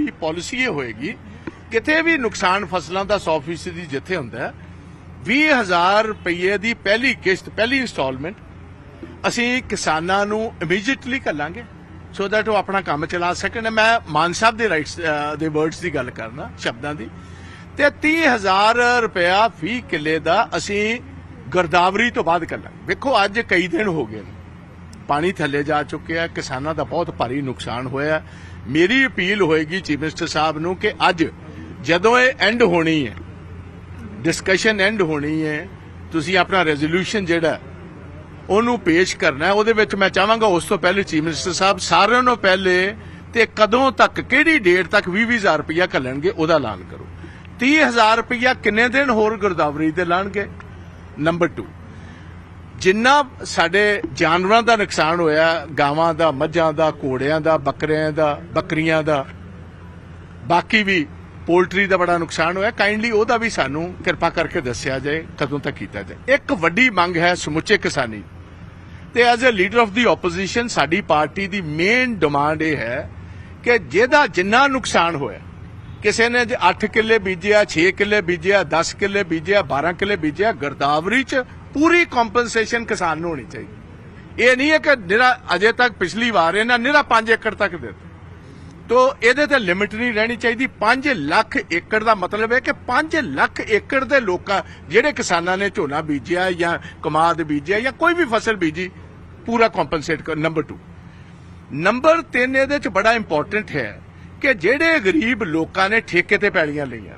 ਦੀ policy ਇਹ ਹੋਏਗੀ, ਕਿਤੇ ਵੀ ਨੁਕਸਾਨ ਫਸਲਾਂ ਦਾ 100% ਦੀ ਜਿੱਥੇ ਹੁੰਦਾ ਹੈ 20000 ਰੁਪਏ ਦੀ ਪਹਿਲੀ ਕਿਸ਼ਤ, ਪਹਿਲੀ ਇਨਸਟਾਲਮੈਂਟ ਅਸੀਂ ਕਿਸਾਨਾਂ ਨੂੰ ਇਮੀਡੀਏਟਲੀ ਕਰਾਂਗੇ ਸੋ ਦੈਟ ਉਹ ਆਪਣਾ ਕੰਮ ਚਲਾ ਸਕਣ। ਮੈਂ ਮਾਨ ਸਾਹਿਬ ਦੇ ਰਾਈਟਸ ਦੇ ਵਰਡਸ ਦੀ ਗੱਲ ਕਰਨਾ, ਸ਼ਬਦਾਂ ਦੀ। ਤੇ 30000 ਰੁਪਇਆ ਫੀ ਕਿੱਲੇ ਦਾ ਅਸੀਂ ਗਰਦਾਵਰੀ ਤੋਂ ਬਾਅਦ ਕਰਾਂਗੇ ਵੇਖੋ, ਅੱਜ ਕਈ ਦਿਨ ਹੋ ਗਏ ਨੇ। ਪਾਣੀ ਥੱਲੇ ਜਾ ਚੁੱਕਿਆ, ਕਿਸਾਨਾਂ ਦਾ ਬਹੁਤ ਭਾਰੀ ਨੁਕਸਾਨ ਹੋਇਆ। ਮੇਰੀ ਅਪੀਲ ਹੋਏਗੀ ਚੀਫ ਮਿਨਿਸਟਰ ਸਾਹਿਬ ਨੂੰ ਕਿ ਅੱਜ ਜਦੋਂ ਇਹ ਐਂਡ ਹੋਣੀ ਹੈ ਡਿਸਕਸ਼ਨ ਐਂਡ ਹੋਣੀ ਹੈ, ਤੁਸੀਂ ਆਪਣਾ ਰੈਜ਼ੋਲੂਸ਼ਨ ਜਿਹੜਾ ਉਹਨੂੰ ਪੇਸ਼ ਕਰਨਾ ਉਹਦੇ ਵਿੱਚ ਮੈਂ ਚਾਹਾਂਗਾ ਉਸ ਤੋਂ ਪਹਿਲੇ ਚੀਫ ਮਿਨਿਸਟਰ ਸਾਹਿਬ ਸਾਰਿਆਂ ਨੂੰ ਪਹਿਲੇ ਤੇ ਕਦੋਂ ਤੱਕ, ਕਿਹੜੀ ਡੇਟ ਤੱਕ 20000 ਰੁਪਇਆ ਘੱਲਣਗੇ, ਉਹਦਾ ਐਲਾਨ ਕਰੋ। 30000 ਰੁਪਇਆ ਕਿੰਨੇ ਦਿਨ ਹੋਰ ਗੁਰਦਾਵਰੀ ਤੇ ਲਾਣਗੇ? ਨੰਬਰ 2 ਜਿੰਨਾ ਸਾਡੇ ਜਾਨਵਰਾਂ ਦਾ ਨੁਕਸਾਨ ਹੋਇਆ, ਗਾਵਾਂ ਦਾ, ਮੱਝਾਂ ਦਾ, ਘੋੜਿਆਂ ਦਾ, ਬੱਕਰਿਆਂ ਦਾ, ਬੱਕਰੀਆਂ ਦਾ, ਬਾਕੀ ਵੀ ਪੋਲਟਰੀ ਦਾ ਬੜਾ ਨੁਕਸਾਨ ਹੋਇਆ। ਕਾਈਂਡਲੀ ਉਹਦਾ ਵੀ ਸਾਨੂੰ ਕਿਰਪਾ ਕਰਕੇ ਦੱਸਿਆ ਜਾਏ, ਕਦੋਂ ਤੱਕ ਕੀਤਾ ਜਾਏ। ਇੱਕ ਵੱਡੀ ਮੰਗ ਹੈ ਸਮੁੱਚੇ ਕਿਸਾਨੀ। ਤੇ as a leader of the opposition ਸਾਡੀ ਪਾਰਟੀ ਦੀ ਮੇਨ ਡਿਮਾਂਡ ਇਹ ਹੈ ਕਿ ਜਿਹਦਾ ਜਿੰਨਾ ਨੁਕਸਾਨ ਹੋਇਆ, ਕਿਸੇ ਨੇ ਜੇ 8 ਕਿੱਲੇ ਬੀਜਿਆ 6 ਕਿੱਲੇ ਬੀਜਿਆ 10 ਕਿੱਲੇ ਬੀਜਿਆ 12 ਕਿੱਲੇ ਬੀਜਿਆ ਗਰਦਾਵਰੀ ਚ ਪੂਰੀ ਕੰਪਨਸੇਸ਼ਨ ਕਿਸਾਨ ਨੂੰ ਹੋਣੀ ਚਾਹੀਦੀ। ਇਹ ਨਹੀਂ ਹੈ ਕਿ ਨਿਰਾ ਅਜੇ ਤੱਕ ਪਿਛਲੀ ਵਾਰ ਇਹਨਾਂ ਨਿਰਾ 5 ਏਕੜ ਤੱਕ ਦਿੱਤਾ। ਤੋ ਇਹਦੇ ਤੇ ਲਿਮਿਟ ਨਹੀਂ ਰਹਿਣੀ ਚਾਹੀਦੀ। 5 ਲੱਖ ਏਕੜ ਦਾ ਮਤਲਬ ਹੈ ਕਿ 5 ਲੱਖ ਏਕੜ ਦੇ ਲੋਕਾਂ, ਜਿਹੜੇ ਕਿਸਾਨਾਂ ਨੇ ਝੋਨਾ ਬੀਜਿਆ ਜਾਂ ਕਮਾਦ ਬੀਜਿਆ ਜਾਂ ਕੋਈ ਵੀ ਫਸਲ ਬੀਜੀ, ਪੂਰਾ ਕੰਪਨਸੇਟ ਕਰ ਨੰਬਰ 2 ਨੰਬਰ 3 ਇਹਦੇ ਚ ਬੜਾ ਇੰਪੋਰਟੈਂਟ ਹੈ ਕਿ ਜਿਹੜੇ ਗਰੀਬ ਲੋਕਾਂ ਨੇ ਠੇਕੇ ਤੇ ਪੈਲੀਆਂ ਲਈਆਂ।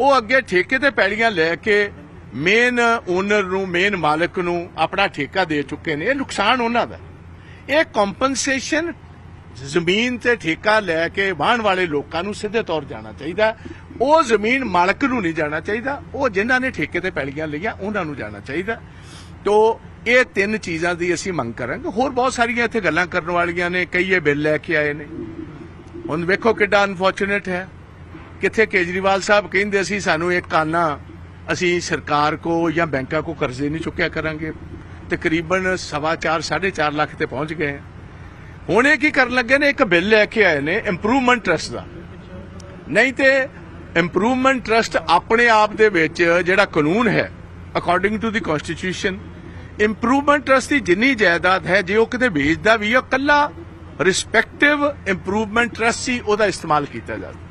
ਉਹ ਅੱਗੇ ਠੇਕੇ ਤੇ ਪੈਲੀਆਂ ਲੈ ਕੇ ਮੇਨ ਓਨਰ ਨੂੰ, ਮੇਨ ਮਾਲਕ ਨੂੰ ਆਪਣਾ ਠੇਕਾ ਦੇ ਚੁੱਕੇ ਨੇ। ਇਹ ਨੁਕਸਾਨ ਉਹਨਾਂ ਦਾ। ਇਹ ਕੰਪਨਸੇਸ਼ਨ ਜ਼ਮੀਨ ਤੇ ਠੇਕਾ ਲੈ ਕੇ ਵਾਹਣ ਵਾਲੇ ਲੋਕਾਂ ਨੂੰ ਸਿੱਧੇ ਤੌਰ ਜਾਣਾ ਚਾਹੀਦਾ। ਉਹ ਜ਼ਮੀਨ ਮਾਲਕ ਨੂੰ ਨਹੀਂ ਜਾਣਾ ਚਾਹੀਦਾ। ਉਹ ਜਿਨ੍ਹਾਂ ਨੇ ਠੇਕੇ ਤੇ ਪੈਲੀਆਂ ਲਈਆਂ, ਉਹਨਾਂ ਨੂੰ ਜਾਣਾ ਚਾਹੀਦਾ। ਤੋ, ਇਹ ਤਿੰਨ ਚੀਜ਼ਾਂ ਦੀ ਅਸੀਂ ਮੰਗ ਕਰਾਂਗੇ। ਹੋਰ ਬਹੁਤ ਸਾਰੀਆਂ ਇੱਥੇ ਗੱਲਾਂ ਕਰਨ ਵਾਲੀਆਂ ਨੇ। ਕਈ ਇਹ ਬਿੱਲ ਲੈ ਕੇ ਆਏ ਨੇ। ਹੁਣ ਵੇਖੋ ਕਿੱਡਾ ਅਨਫੋਰਚੂਨੇਟ ਹੈ। ਕਿੱਥੇ ਕੇਜਰੀਵਾਲ ਸਾਹਿਬ ਕਹਿੰਦੇ ਸੀ, ਸਾਨੂੰ ਇੱਕ ਕਾਨਾ ਅਸੀਂ ਸਰਕਾਰ ਕੋ ਜਾਂ ਬੈਂਕਾਂ ਕੋ ਕਰਜ਼ੇ ਨਹੀਂ ਚੁੱਕਿਆ ਕਰਾਂਗੇ। ਤਕਰੀਬਨ ਸਵਾ ਚਾਰ, ਸਾਢੇ 4 ਲੱਖ ਤੇ ਪਹੁੰਚ ਗਏ ਹੁਣ ਇਹ ਕੀ ਕਰਨ ਲੱਗੇ ਨੇ? ਇੱਕ ਬਿੱਲ ਲੈ ਕੇ ਆਏ ਨੇ ਇੰਪਰੂਵਮੈਂਟ ਟਰਸਟ ਦਾ। ਨਹੀਂ ਤੇ ਇੰਪਰੂਵਮੈਂਟ ਟਰਸਟ ਆਪਣੇ ਆਪ ਦੇ ਵਿੱਚ ਜਿਹੜਾ ਕਾਨੂੰਨ ਹੈ according to the constitution improvement trust ਦੀ ਜਿੰਨੀ ਜਾਇਦਾਦ ਹੈ ਜੇ ਉਹ ਕਿਤੇ ਵੇਚਦਾ ਵੀ ਹੈ ਉਹ ਕੱਲਾ ਰਿਸਪੈਕਟਿਵ ਇੰਪਰੂਵਮੈਂਟ ਟਰਸਟ ਹੀ ਉਹਦਾ ਇਸਤੇਮਾਲ ਕੀਤਾ ਜਾਂਦਾ।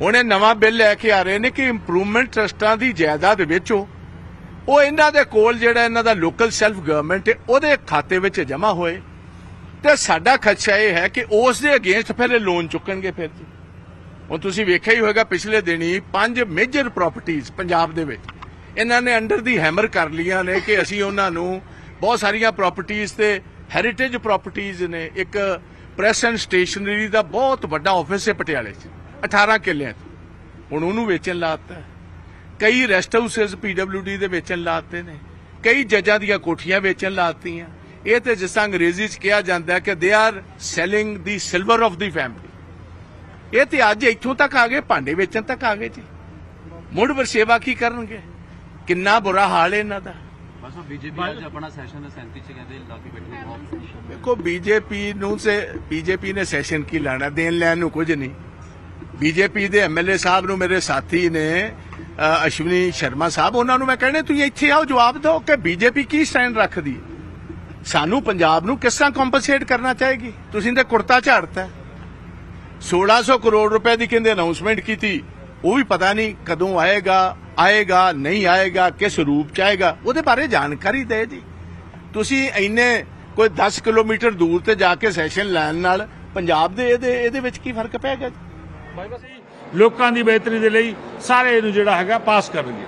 ਹੁਣ ਇਹ ਨਵਾਂ ਬਿੱਲ ਲੈ ਕੇ ਆ ਰਹੇ ਨੇ ਕਿ ਇੰਪਰੂਵਮੈਂਟ ਟਰਸਟਾਂ ਦੀ ਜਾਇਦਾਦ ਵੇਚੋ। ਉਹ ਇਹਨਾਂ ਦੇ ਕੋਲ ਜਿਹੜਾ ਇਹਨਾਂ ਦਾ ਲੋਕਲ ਸੈਲਫ ਗਵਰਨਮੈਂਟ ਹੈ, ਉਹਦੇ ਖਾਤੇ ਵਿੱਚ ਜਮ੍ਹਾਂ ਹੋਏ। ਤੇ ਸਾਡਾ ਖਦਸ਼ਾ ਇਹ ਹੈ ਕਿ ਉਸ ਦੇ ਅਗੇਂਸਟ ਫਿਰ ਇਹ ਲੋਨ ਚੁੱਕਣਗੇ ਫਿਰ। ਜੀ ਹੁਣ ਤੁਸੀਂ ਵੇਖਿਆ ਹੀ ਹੋਵੇਗਾ ਪਿਛਲੇ ਦਿਨੀ ਪੰਜ ਮੇਜਰ ਪ੍ਰਾਪਰਟੀਆਂ ਪੰਜਾਬ ਦੇ ਵਿੱਚ। ਇਹਨਾਂ ਨੇ ਅੰਡਰ ਦੀ ਹੈਮਰ ਕਰ ਲੀਆਂ ਨੇ ਕਿ ਅਸੀਂ ਉਹਨਾਂ ਨੂੰ ਬਹੁਤ ਸਾਰੀਆਂ ਪ੍ਰਾਪਰਟੀਆਂ ਤੇ ਹੈਰੀਟੇਜ ਪ੍ਰਾਪਰਟੀਆਂ ਨੇ। ਇੱਕ ਪ੍ਰੈਸ ਐਂਡ ਸਟੇਸ਼ਨਰੀ ਦਾ ਬਹੁਤ ਵੱਡਾ ਆਫਿਸ ਹੈ ਪਟਿਆਲੇ 'ਚ। 18 ਕਿੱਲਿਆਂ 'ਚ। ਹੁਣ ਉਹਨੂੰ ਵੇਚਣ ਲਾਤਾ। ਕਈ ਰੈਸਟ ਹਾਊਸਸ ਪੀਡਬਲਯੂਡੀ ਦੇ ਵੇਚਣ ਲਾਤੇ ਨੇ। ਕਈ ਜੱਜਾਂ ਦੀਆਂ ਕੋਠੀਆਂ ਵੇਚਣ ਲਾਤੀਆਂ। ਇਹ ਤੇ ਜਿਸ ਤਰ੍ਹਾਂ ਅੰਗਰੇਜ਼ੀ 'ਚ ਕਿਹਾ ਜਾਂਦਾ ਕਿ they are selling the silver of the family ਇਹ ਤੇ ਅੱਜ ਇੱਥੋਂ ਤੱਕ ਆ ਗਏ ਭਾਂਡੇ ਵੇਚਣ ਤੱਕ ਆ ਗਏ ਜੀ। ਮੁੜ ਵਰਸੇਵਾ ਕੀ ਕਰਨਗੇ? ਕਿੰਨਾ ਬੁਰਾ ਹਾਲ ਹੈ ਇਹਨਾਂ ਦਾ। ਬਸ ਉਹ ਬੀਜੇਪੀ ਅੱਜ ਆਪਣਾ ਸੈਸ਼ਨ 37 ਚ ਕਹਿੰਦੇ ਲਾ ਕੇ ਬੈਠੇ ਬਹੁਤ ਦੇਖੋ ਬੀਜੇਪੀ ਨੂੰ ਸੇ ਬੀਜੇਪੀ ਨੇ ਸੈਸ਼ਨ ਕੀ ਲੈਣਾ ਦੇਣ ਲੈਣ ਨੂੰ ਕੁਝ ਨਹੀਂ। ਬੀਜੇਪੀ ਦੇ ਐਮਐਲਏ ਸਾਹਿਬ ਨੂੰ ਮੇਰੇ ਸਾਥੀ ਨੇ ਅਸ਼ਵਨੀ ਸ਼ਰਮਾ ਸਾਹਿਬ, ਉਹਨਾਂ ਨੂੰ ਮੈਂ ਕਹਿੰਦਾ, ਤੁਸੀਂ ਇੱਥੇ ਆਓ, ਜਵਾਬ ਦਿਓ ਕਿ ਬੀਜੇਪੀ ਕੀ ਸਟੈਂਡ ਰੱਖਦੀ ਸਾਨੂੰ ਪੰਜਾਬ ਨੂੰ ਕਿਸ ਤਰ੍ਹਾਂ ਕੰਪਨਸੇਟ ਕਰਨਾ ਚਾਹੇਗੀ? ਤੁਸੀਂ ਤੇ ਕੁੜਤਾ ਝਾੜਤਾ ਹੈ। 1600 ਕਰੋੜ ਰੁਪਏ ਦੀ ਕਹਿੰਦੇ ਅਨਾਉਂਸਮੈਂਟ ਕੀਤੀ। ਉਹ ਵੀ ਪਤਾ ਨਹੀਂ ਕਦੋਂ ਆਏਗਾ ਆਏਗਾ, ਨਹੀਂ ਆਏਗਾ, ਕਿਸ ਰੂਪ ਚ ਆਏਗਾ। ਉਹਦੇ ਬਾਰੇ ਜਾਣਕਾਰੀ ਦੇ ਜੀ। ਤੁਸੀਂ ਇੰਨੇ ਕੋਈ 10 ਕਿਲੋਮੀਟਰ ਦੂਰ ਤੇ ਜਾ ਕੇ ਸੈਸ਼ਨ ਲੈਣ ਨਾਲ ਪੰਜਾਬ ਦੇ ਇਹਦੇ ਇਹਦੇ ਵਿੱਚ ਕੀ ਫ਼ਰਕ ਪੈਗਾ ਜੀ? ਲੋਕਾਂ ਦੀ ਬਿਹਤਰੀ ਦੇ ਲਈ ਸਾਰੇ ਇਹਨੂੰ ਜਿਹੜਾ ਹੈਗਾ ਪਾਸ ਕਰਨਗੇ।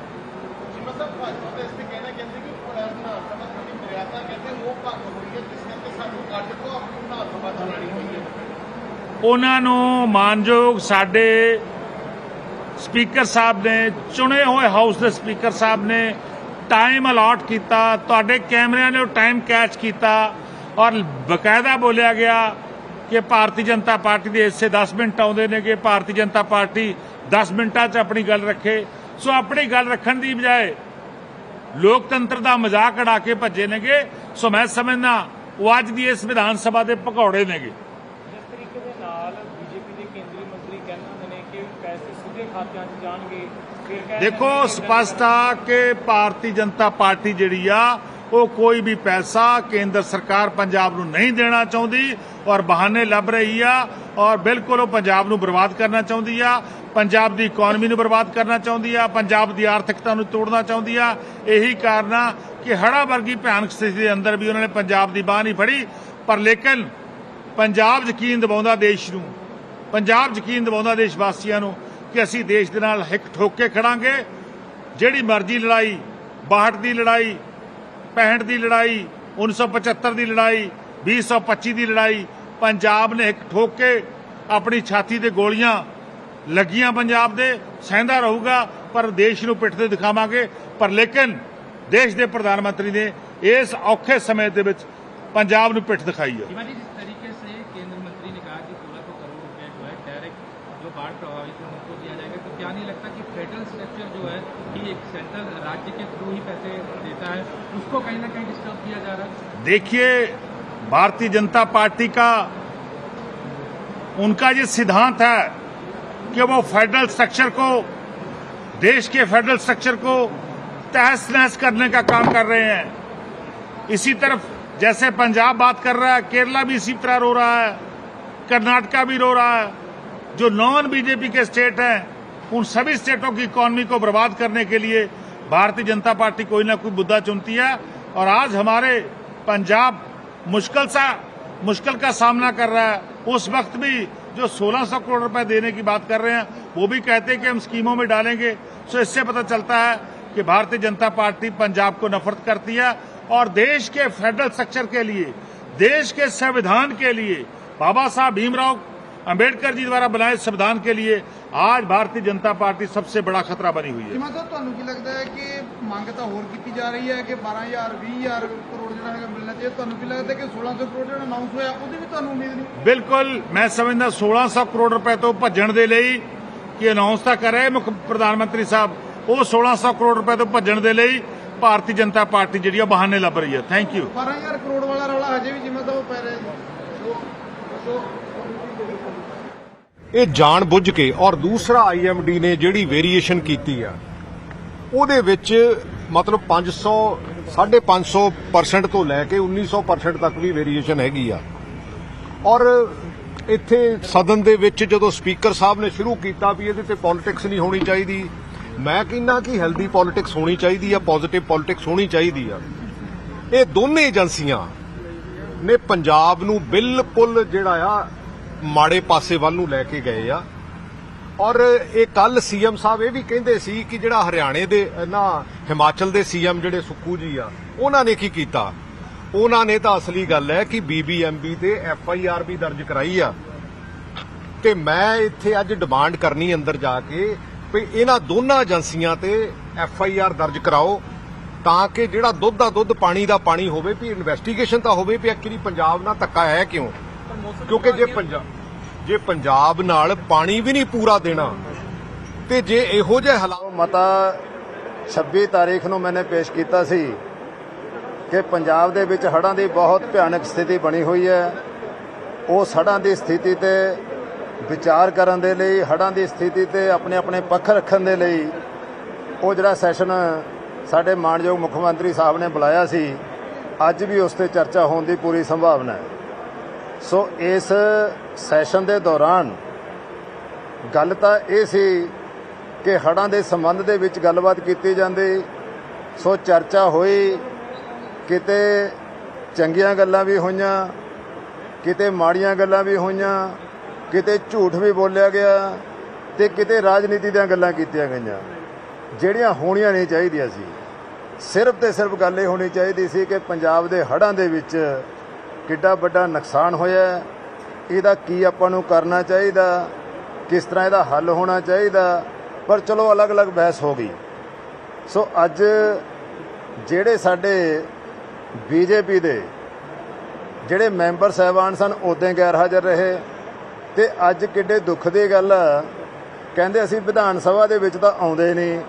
ਉਹਨਾਂ ਨੂੰ ਮਾਨਯੋਗ ਸਾਡੇ ਸਪੀਕਰ ਸਾਹਿਬ ਨੇ ਚੁਣੇ ਹੋਏ ਹਾਊਸ ਦੇ ਸਪੀਕਰ ਸਾਹਿਬ ਨੇ ਟਾਈਮ ਅਲਾਟ ਕੀਤਾ ਤੁਹਾਡੇ ਕੈਮਰਿਆਂ ਨੇ ਉਹ ਟਾਈਮ ਕੈਚ ਕੀਤਾ ਔਰ ਬਕਾਇਦਾ ਬੋਲਿਆ ਗਿਆ ਕਿ ਭਾਰਤੀ ਜਨਤਾ ਪਾਰਟੀ ਦੇ ਹਿੱਸੇ 10 ਮਿੰਟ ਆਉਂਦੇ ਨੇ ਕਿ ਭਾਰਤੀ ਜਨਤਾ ਪਾਰਟੀ 10 ਮਿੰਟਾਂ 'ਚ ਆਪਣੀ ਗੱਲ ਰੱਖੇ। ਸੋ ਆਪਣੀ ਗੱਲ ਰੱਖਣ ਦੀ ਬਜਾਏ ਲੋਕਤੰਤਰ ਦਾ ਮਜ਼ਾਕ ਉਡਾ ਕੇ ਭੱਜੇ ਨੇਗੇ। ਸੋ ਮੈਂ ਸਮਝਦਾ ਉਹ ਅੱਜ ਦੀ ਇਸ ਵਿਧਾਨ ਸਭਾ ਦੇ ਭਗੌੜੇ ਨੇਗੇ। ਜਿਸ ਤਰੀਕੇ ਦੇ ਨਾਲ ਬੀਜੇਪੀ ਦੇ ਕੇਂਦਰੀ ਕਹਿੰਦੇ ਹੁੰਦੇ ਨੇ ਕਿ ਪੈਸੇ ਸਿੱਧੇ ਖਾਤਿਆਂ 'ਚ ਜਾਣਗੇ ਫਿਰ ਕਹਿੰਦੇ ਦੇਖੋ ਸਪਸ਼ਟ ਆ ਕਿ ਭਾਰਤੀ ਜਨਤਾ ਪਾਰਟੀ ਜਿਹੜੀ ਆ ਉਹ ਕੋਈ ਵੀ ਪੈਸਾ ਕੇਂਦਰ ਸਰਕਾਰ ਪੰਜਾਬ ਨੂੰ ਨਹੀਂ ਦੇਣਾ ਚਾਹੁੰਦੀ ਔਰ ਬਹਾਨੇ ਲੱਭ ਰਹੀ ਆ ਔਰ ਬਿਲਕੁਲ ਉਹ ਪੰਜਾਬ ਨੂੰ ਬਰਬਾਦ ਕਰਨਾ ਚਾਹੁੰਦੀ ਆ, ਪੰਜਾਬ ਦੀ ਇਕਨੋਮੀ ਨੂੰ ਬਰਬਾਦ ਕਰਨਾ ਚਾਹੁੰਦੀ ਆ, ਪੰਜਾਬ ਦੀ ਆਰਥਿਕਤਾ ਨੂੰ ਤੋੜਨਾ ਚਾਹੁੰਦੀ ਆ। ਇਹੀ ਕਾਰਨ ਆ ਕਿ ਹੜਾ ਵਰਗੀ ਭਿਆਨਕ ਸਥਿਤੀ ਦੇ ਅੰਦਰ ਵੀ ਉਹਨਾਂ ਨੇ ਪੰਜਾਬ ਦੀ ਬਾਹ ਨਹੀਂ ਫੜੀ। ਪਰ ਲੇਕਿਨ ਪੰਜਾਬ ਯਕੀਨ ਦਿਵਾਉਂਦਾ ਦੇਸ਼ ਨੂੰ, ਪੰਜਾਬ ਯਕੀਨ ਦਿਵਾਉਂਦਾ ਦੇਸ਼ ਵਾਸੀਆਂ ਨੂੰ ਕਿ ਅਸੀਂ ਦੇਸ਼ ਦੇ ਨਾਲ ਹਿੱਕ ਠੋਕ ਕੇ ਖੜਾਂਗੇ। ਜਿਹੜੀ ਮਰਜ਼ੀ ਲੜਾਈ 62 ਦੀ ਲੜਾਈ 65 ਦੀ ਲੜਾਈ 1975 ਦੀ ਲੜਾਈ 2025 ਦੀ ਲੜਾਈ, ਪੰਜਾਬ ਨੇ ਇੱਕ ਠੋਕ ਕੇ ਆਪਣੀ ਛਾਤੀ ਤੇ ਗੋਲੀਆਂ ਲੱਗੀਆਂ ਪੰਜਾਬ ਦੇ, ਸਹਿੰਦਾ ਰਹੂਗਾ, ਪਰ ਦੇਸ਼ ਨੂੰ ਪਿੱਠ ਤੇ ਦਿਖਾਵਾਂਗੇ। ਪਰ ਲੇਕਿਨ ਦੇਸ਼ ਦੇ ਪ੍ਰਧਾਨ ਮੰਤਰੀ ਨੇ ਇਸ ਔਖੇ ਸਮੇਂ ਦੇ ਵਿੱਚ ਪੰਜਾਬ ਨੂੰ ਪਿੱਠ ਦਿਖਾਈ ਹੈ उसको कहीं ना कहीं डिस्टर्ब किया जा रहा है? देखिए, भारतीय जनता पार्टी का उनका ये सिद्धांत है कि वो फेडरल स्ट्रक्चर को, देश के फेडरल स्ट्रक्चर को तहस नहस करने का काम कर रहे हैं। इसी तरफ़, जैसे पंजाब बात कर रहा है, केरला भी इसी तरह रो रहा है, कर्नाटका भी रो रहा है। जो नॉन बीजेपी के स्टेट हैं, उन सभी स्टेटों की इकोनॉमी को बर्बाद करने के लिए भारतीय जनता पार्टी कोई ना कोई मुद्दा चुनती है और आज हमारे पंजाब मुश्किल सा, मुश्किल का सामना कर रहा है। उस वक्त भी जो 1600 करोड़ रुपए देने की बात कर रहे हैं, वो भी कहते हैं कि हम स्कीमों में डालेंगे। सो इससे पता चलता है कि भारतीय जनता पार्टी पंजाब को नफरत करती है और देश के फेडरल स्ट्रक्चर के लिए, देश के संविधान के लिए बाबा साहब भीमराव अंबेडकर जी द्वारा बनाए संविधान के लिए आज भारतीय जनता पार्टी सबसे बड़ा खतरा बनी हुई है ਜਿਵੇਂ ਸਾਹਿਬ ਤੁਹਾਨੂੰ ਕੀ ਲੱਗਦਾ ਹੈ ਕਿ ਮੰਗ ਤਾਂ ਹੋਰ ਕੀਤੀ ਜਾ ਰਹੀ ਹੈ ਕਿ 12000 20000 ਕਰੋੜ ਜਿਹੜਾ ਹੈਗਾ ਮਿਲਣਾ ਚਾਹੀਦਾ ਤੁਹਾਨੂੰ ਕੀ ਲੱਗਦਾ ਕਿ 1600 ਕਰੋੜ ਜਿਹੜਾ ਅਨਾਉਂਸ ਹੋਇਆ ਉਹਦੀ ਵੀ ਤੁਹਾਨੂੰ ਉਮੀਦ ਨਹੀਂ ਬਿਲਕੁਲ ਮੈਂ ਸਮਝਦਾ 1600 ਕਰੋੜ ਰੁਪਏ ਤੋਂ ਭੱਜਣ ਦੇ ਲਈ ਕਿ ਅਨਾਉਂਸ ਤਾਂ ਕਰੇ ਮੁੱਖ ਪ੍ਰਧਾਨ ਮੰਤਰੀ ਸਾਹਿਬ ਉਹ 1600 ਕਰੋੜ ਰੁਪਏ ਤੋਂ ਭੱਜਣ ਦੇ ਲਈ ਭਾਰਤੀ ਜਨਤਾ ਪਾਰਟੀ ਜਿਹੜੀ ਆ ਬਹਾਨੇ ਲੱਭ ਰਹੀ ਹੈ ਥੈਂਕ ਯੂ 12000 ਕਰੋੜ ਵਾਲਾ ਰੌਲਾ ਹਜੇ ਵੀ ਜਿਵੇਂ ਤਾਂ ਉਹ ਪੈ ਰਿਹਾ ਇਹ ਜਾਣ ਬੁੱਝ ਕੇ ਔਰ ਦੂਸਰਾ ਆਈਐਮਡੀ ਨੇ ਜਿਹੜੀ ਵੇਰੀਏਸ਼ਨ ਕੀਤੀ ਆ, ਉਹਦੇ ਵਿੱਚ ਮਤਲਬ 500 550% ਤੋਂ ਲੈ ਕੇ 1900% ਤੱਕ ਵੀ ਵੇਰੀਏਸ਼ਨ ਹੈਗੀ ਆ। ਔਰ ਇੱਥੇ ਸਦਨ ਦੇ ਵਿੱਚ ਜਦੋਂ ਸਪੀਕਰ ਸਾਹਿਬ ਨੇ ਸ਼ੁਰੂ ਕੀਤਾ ਵੀ ਇਹਦੇ ਤੇ ਪੋਲਿਟਿਕਸ ਨਹੀਂ ਹੋਣੀ ਚਾਹੀਦੀ, ਮੈਂ ਕਹਿੰਦਾ ਕਿ ਹੈਲਦੀ ਪੋਲਿਟਿਕਸ ਹੋਣੀ ਚਾਹੀਦੀ ਆ ਪੋਜ਼ਿਟਿਵ ਪੋਲਿਟਿਕਸ ਹੋਣੀ ਚਾਹੀਦੀ ਆ। ਇਹ ਦੋਨੇ ਏਜੰਸੀਆਂ ਨੇ ਪੰਜਾਬ ਨੂੰ ਬਿਲਕੁਲ ਜਿਹੜਾ ਆ ਮਾੜੇ ਪਾਸੇ ਵੱਲ ਨੂੰ ਲੈ ਕੇ ਗਏ ਆ। ਔਰ ਇਹ ਕੱਲ ਸੀਐਮ ਸਾਹਿਬ ਇਹ ਵੀ ਕਹਿੰਦੇ ਸੀ ਕਿ ਜਿਹੜਾ ਹਰਿਆਣੇ ਦੇ, ਨਾ, ਹਿਮਾਚਲ ਦੇ ਸੀਐਮ ਜਿਹੜੇ ਸੁੱਕੂ ਜੀ ਆ, ਉਹਨਾਂ ਨੇ ਕੀ ਕੀਤਾ? ਉਹਨਾਂ ਨੇ ਤਾਂ ਅਸਲੀ ਗੱਲ ਹੈ ਕਿ ਬੀਬੀਐਮਬੀ ਤੇ ਐਫਆਈਆਰ ਵੀ ਦਰਜ ਕਰਾਈ ਆ। ਤੇ ਮੈਂ ਇੱਥੇ ਅੱਜ ਡਿਮਾਂਡ ਕਰਨੀ ਅੰਦਰ ਜਾ ਕੇ ਵੀ ਇਹਨਾਂ ਦੋਨਾਂ ਏਜੰਸੀਆਂ ਤੇ ਐਫਆਈਆਰ ਦਰਜ ਕਰਾਓ ਤਾਂ ਕਿ ਜਿਹੜਾ ਦੁੱਧ ਦਾ ਦੁੱਧ ਪਾਣੀ ਦਾ ਪਾਣੀ ਹੋਵੇ, ਵੀ ਇਨਵੈਸਟੀਗੇਸ਼ਨ ਤਾਂ ਹੋਵੇ ਵੀ ਐਕਚੁਅਲੀ ਪੰਜਾਬ ਨਾਲ ਧੱਕਾ ਹੈ ਕਿਉਂ। ਕਿਉਂਕਿ ਜੇ ਪੰਜਾਬ ਜੇ ਪੰਜਾਬ ਨਾਲ ਪਾਣੀ ਵੀ ਨਹੀਂ ਪੂਰਾ ਦੇਣਾ, ਤੇ ਜੇ ਇਹੋ ਜਿਹੇ ਹਾਲਾਤ ਮਤਾ 26 ਤਾਰੀਖ ਨੂੰ ਮੈਨੇ ਪੇਸ਼ ਕੀਤਾ ਸੀ ਕਿ ਪੰਜਾਬ ਦੇ ਵਿੱਚ ਹੜ੍ਹਾਂ ਦੀ ਬਹੁਤ ਭਿਆਨਕ ਸਥਿਤੀ ਬਣੀ ਹੋਈ ਹੈ। ਉਸ ਹੜ੍ਹਾਂ ਦੀ ਸਥਿਤੀ ਤੇ ਵਿਚਾਰ ਕਰਨ ਦੇ ਲਈ, ਹੜ੍ਹਾਂ ਦੀ ਸਥਿਤੀ ਤੇ ਆਪਣੇ ਆਪਣੇ ਪੱਖ ਰੱਖਣ ਦੇ ਲਈ ਉਹ ਜਿਹੜਾ ਸੈਸ਼ਨ ਸਾਡੇ ਮਾਨਯੋਗ ਮੁੱਖ ਮੰਤਰੀ ਸਾਹਿਬ ਨੇ ਬੁਲਾਇਆ ਸੀ, ਅੱਜ ਵੀ ਉਸ ਤੇ ਚਰਚਾ ਹੋਣ ਦੀ ਪੂਰੀ ਸੰਭਾਵਨਾ ਹੈ। ਸੋ ਇਸ ਸੈਸ਼ਨ ਦੇ ਦੌਰਾਨ ਗੱਲ ਤਾਂ ਇਹ ਸੀ ਕਿ ਹੜ੍ਹਾਂ ਦੇ ਸੰਬੰਧ ਦੇ ਵਿੱਚ ਗੱਲਬਾਤ ਕੀਤੀ ਜਾਂਦੀ। ਸੋ ਚਰਚਾ ਹੋਈ, ਕਿਤੇ ਚੰਗੀਆਂ ਗੱਲਾਂ ਵੀ ਹੋਈਆਂ, ਕਿਤੇ ਮਾੜੀਆਂ ਗੱਲਾਂ ਵੀ ਹੋਈਆਂ, ਕਿਤੇ ਝੂਠ ਵੀ ਬੋਲਿਆ ਗਿਆ ਤੇ ਕਿਤੇ ਰਾਜਨੀਤੀ ਦੀਆਂ ਗੱਲਾਂ ਕੀਤੀਆਂ ਗਈਆਂ। ਜਿਹੜੀਆਂ ਹੋਣੀਆਂ ਨਹੀਂ ਚਾਹੀਦੀਆਂ ਸੀ। ਸਿਰਫ ਤੇ ਸਿਰਫ ਗੱਲ ਇਹ ਹੋਣੀ ਚਾਹੀਦੀ ਸੀ ਕਿ ਪੰਜਾਬ ਦੇ ਹੜ੍ਹਾਂ ਦੇ ਵਿੱਚ ਕਿੱਡਾ ਵੱਡਾ ਨੁਕਸਾਨ ਹੋਇਆ ਇਹਦਾ ਕੀ ਆਪਾਂ ਨੂੰ ਕਰਨਾ ਚਾਹੀਦਾ? ਕਿਸ ਤਰ੍ਹਾਂ ਇਹਦਾ ਹੱਲ ਹੋਣਾ ਚਾਹੀਦਾ? ਪਰ ਚਲੋ, ਅਲੱਗ-ਅਲੱਗ ਬਹਿਸ ਹੋ ਗਈ। ਸੋ ਅੱਜ ਜਿਹੜੇ ਸਾਡੇ ਬੀਜੇਪੀ ਦੇ ਜਿਹੜੇ ਮੈਂਬਰ ਸਹਿਬਾਨ ਸਨ ਉਦੋਂ ਗੈਰ ਹਾਜ਼ਰ ਰਹੇ। ਤੇ ਅੱਜ ਕਿੱਡੇ ਦੁੱਖ ਦੀ ਗੱਲ ਆ। ਕਹਿੰਦੇ ਅਸੀਂ ਵਿਧਾਨ ਸਭਾ ਦੇ ਵਿੱਚ ਤਾਂ ਆਉਂਦੇ ਨਹੀਂ।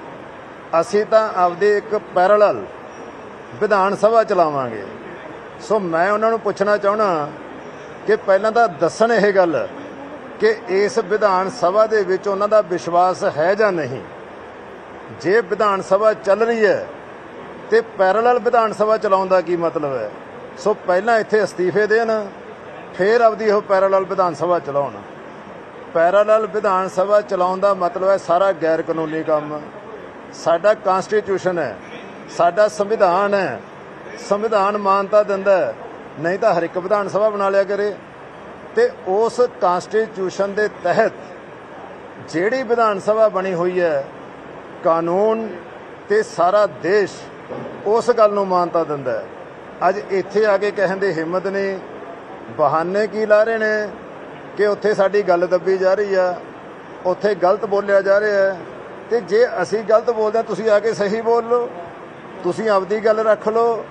ਅਸੀਂ ਤਾਂ ਆਪਦੇ ਇੱਕ ਪੈਰਲਲ ਵਿਧਾਨ ਸਭਾ ਚਲਾਵਾਂਗੇ। ਸੋ ਮੈਂ ਉਹਨਾਂ ਨੂੰ ਪੁੱਛਣਾ ਚਾਹਣਾ ਕਿ ਪਹਿਲਾਂ ਤਾਂ ਦੱਸਣ ਇਹ ਗੱਲ ਕਿ ਇਸ ਵਿਧਾਨ ਸਭਾ ਦੇ ਵਿੱਚ ਉਹਨਾਂ ਦਾ ਵਿਸ਼ਵਾਸ ਹੈ ਜਾਂ ਨਹੀਂ? ਜੇ ਵਿਧਾਨ ਸਭਾ ਚੱਲ ਰਹੀ ਹੈ ਤੇ ਪੈਰਲਲ ਵਿਧਾਨ ਸਭਾ ਚਲਾਉਣ ਦਾ ਕੀ ਮਤਲਬ ਹੈ? ਸੋ ਪਹਿਲਾਂ ਇੱਥੇ ਅਸਤੀਫੇ ਦੇਣ, ਫਿਰ ਆਪਦੀ ਉਹ ਪੈਰਲਲ ਵਿਧਾਨ ਸਭਾ ਚਲਾਉਣ। ਪੈਰਲਲ ਵਿਧਾਨ ਸਭਾ ਚਲਾਉਣ ਦਾ ਮਤਲਬ ਹੈ ਸਾਰਾ ਗੈਰ ਕਾਨੂੰਨੀ ਕੰਮ। ਸਾਡਾ ਕਨਸਟੀਟਿਊਸ਼ਨ ਹੈ, ਸਾਡਾ ਸੰਵਿਧਾਨ ਹੈ ਸੰਵਿਧਾਨ ਮਾਨਤਾ ਦਿੰਦਾ ਹੈ। ਨਹੀਂ ਤਾਂ ਹਰ ਇੱਕ ਵਿਧਾਨ ਸਭਾ ਬਣਾ ਲਿਆ ਕਰੇ। ਤੇ ਉਸ ਕਨਸਟੀਟਿਊਸ਼ਨ ਦੇ ਤਹਿਤ ਜਿਹੜੀ ਵਿਧਾਨ ਸਭਾ ਬਣੀ ਹੋਈ ਹੈ, ਕਾਨੂੰਨ ਤੇ ਸਾਰਾ ਦੇਸ਼ ਉਸ ਗੱਲ ਨੂੰ ਮਾਨਤਾ ਦਿੰਦਾ ਹੈ। ਅੱਜ ਇੱਥੇ ਆ ਕੇ ਕਹਿਣ ਦੀ ਹਿੰਮਤ ਨਹੀਂ ਬਹਾਨੇ ਕੀ ਲਾ ਰਹੇ ਨੇ ਕਿ ਉੱਥੇ ਸਾਡੀ ਗੱਲ ਦੱਬੀ ਜਾ ਰਹੀ ਆ, ਉੱਥੇ ਗਲਤ ਬੋਲਿਆ ਜਾ ਰਿਹਾ ਹੈ। ਤੇ ਜੇ ਅਸੀਂ ਗਲਤ ਬੋਲਦੇ ਹਾਂ, ਤੁਸੀਂ ਆ ਕੇ ਸਹੀ ਬੋਲ ਲਓ, ਤੁਸੀਂ ਆਪਦੀ ਗੱਲ ਰੱਖ ਲਓ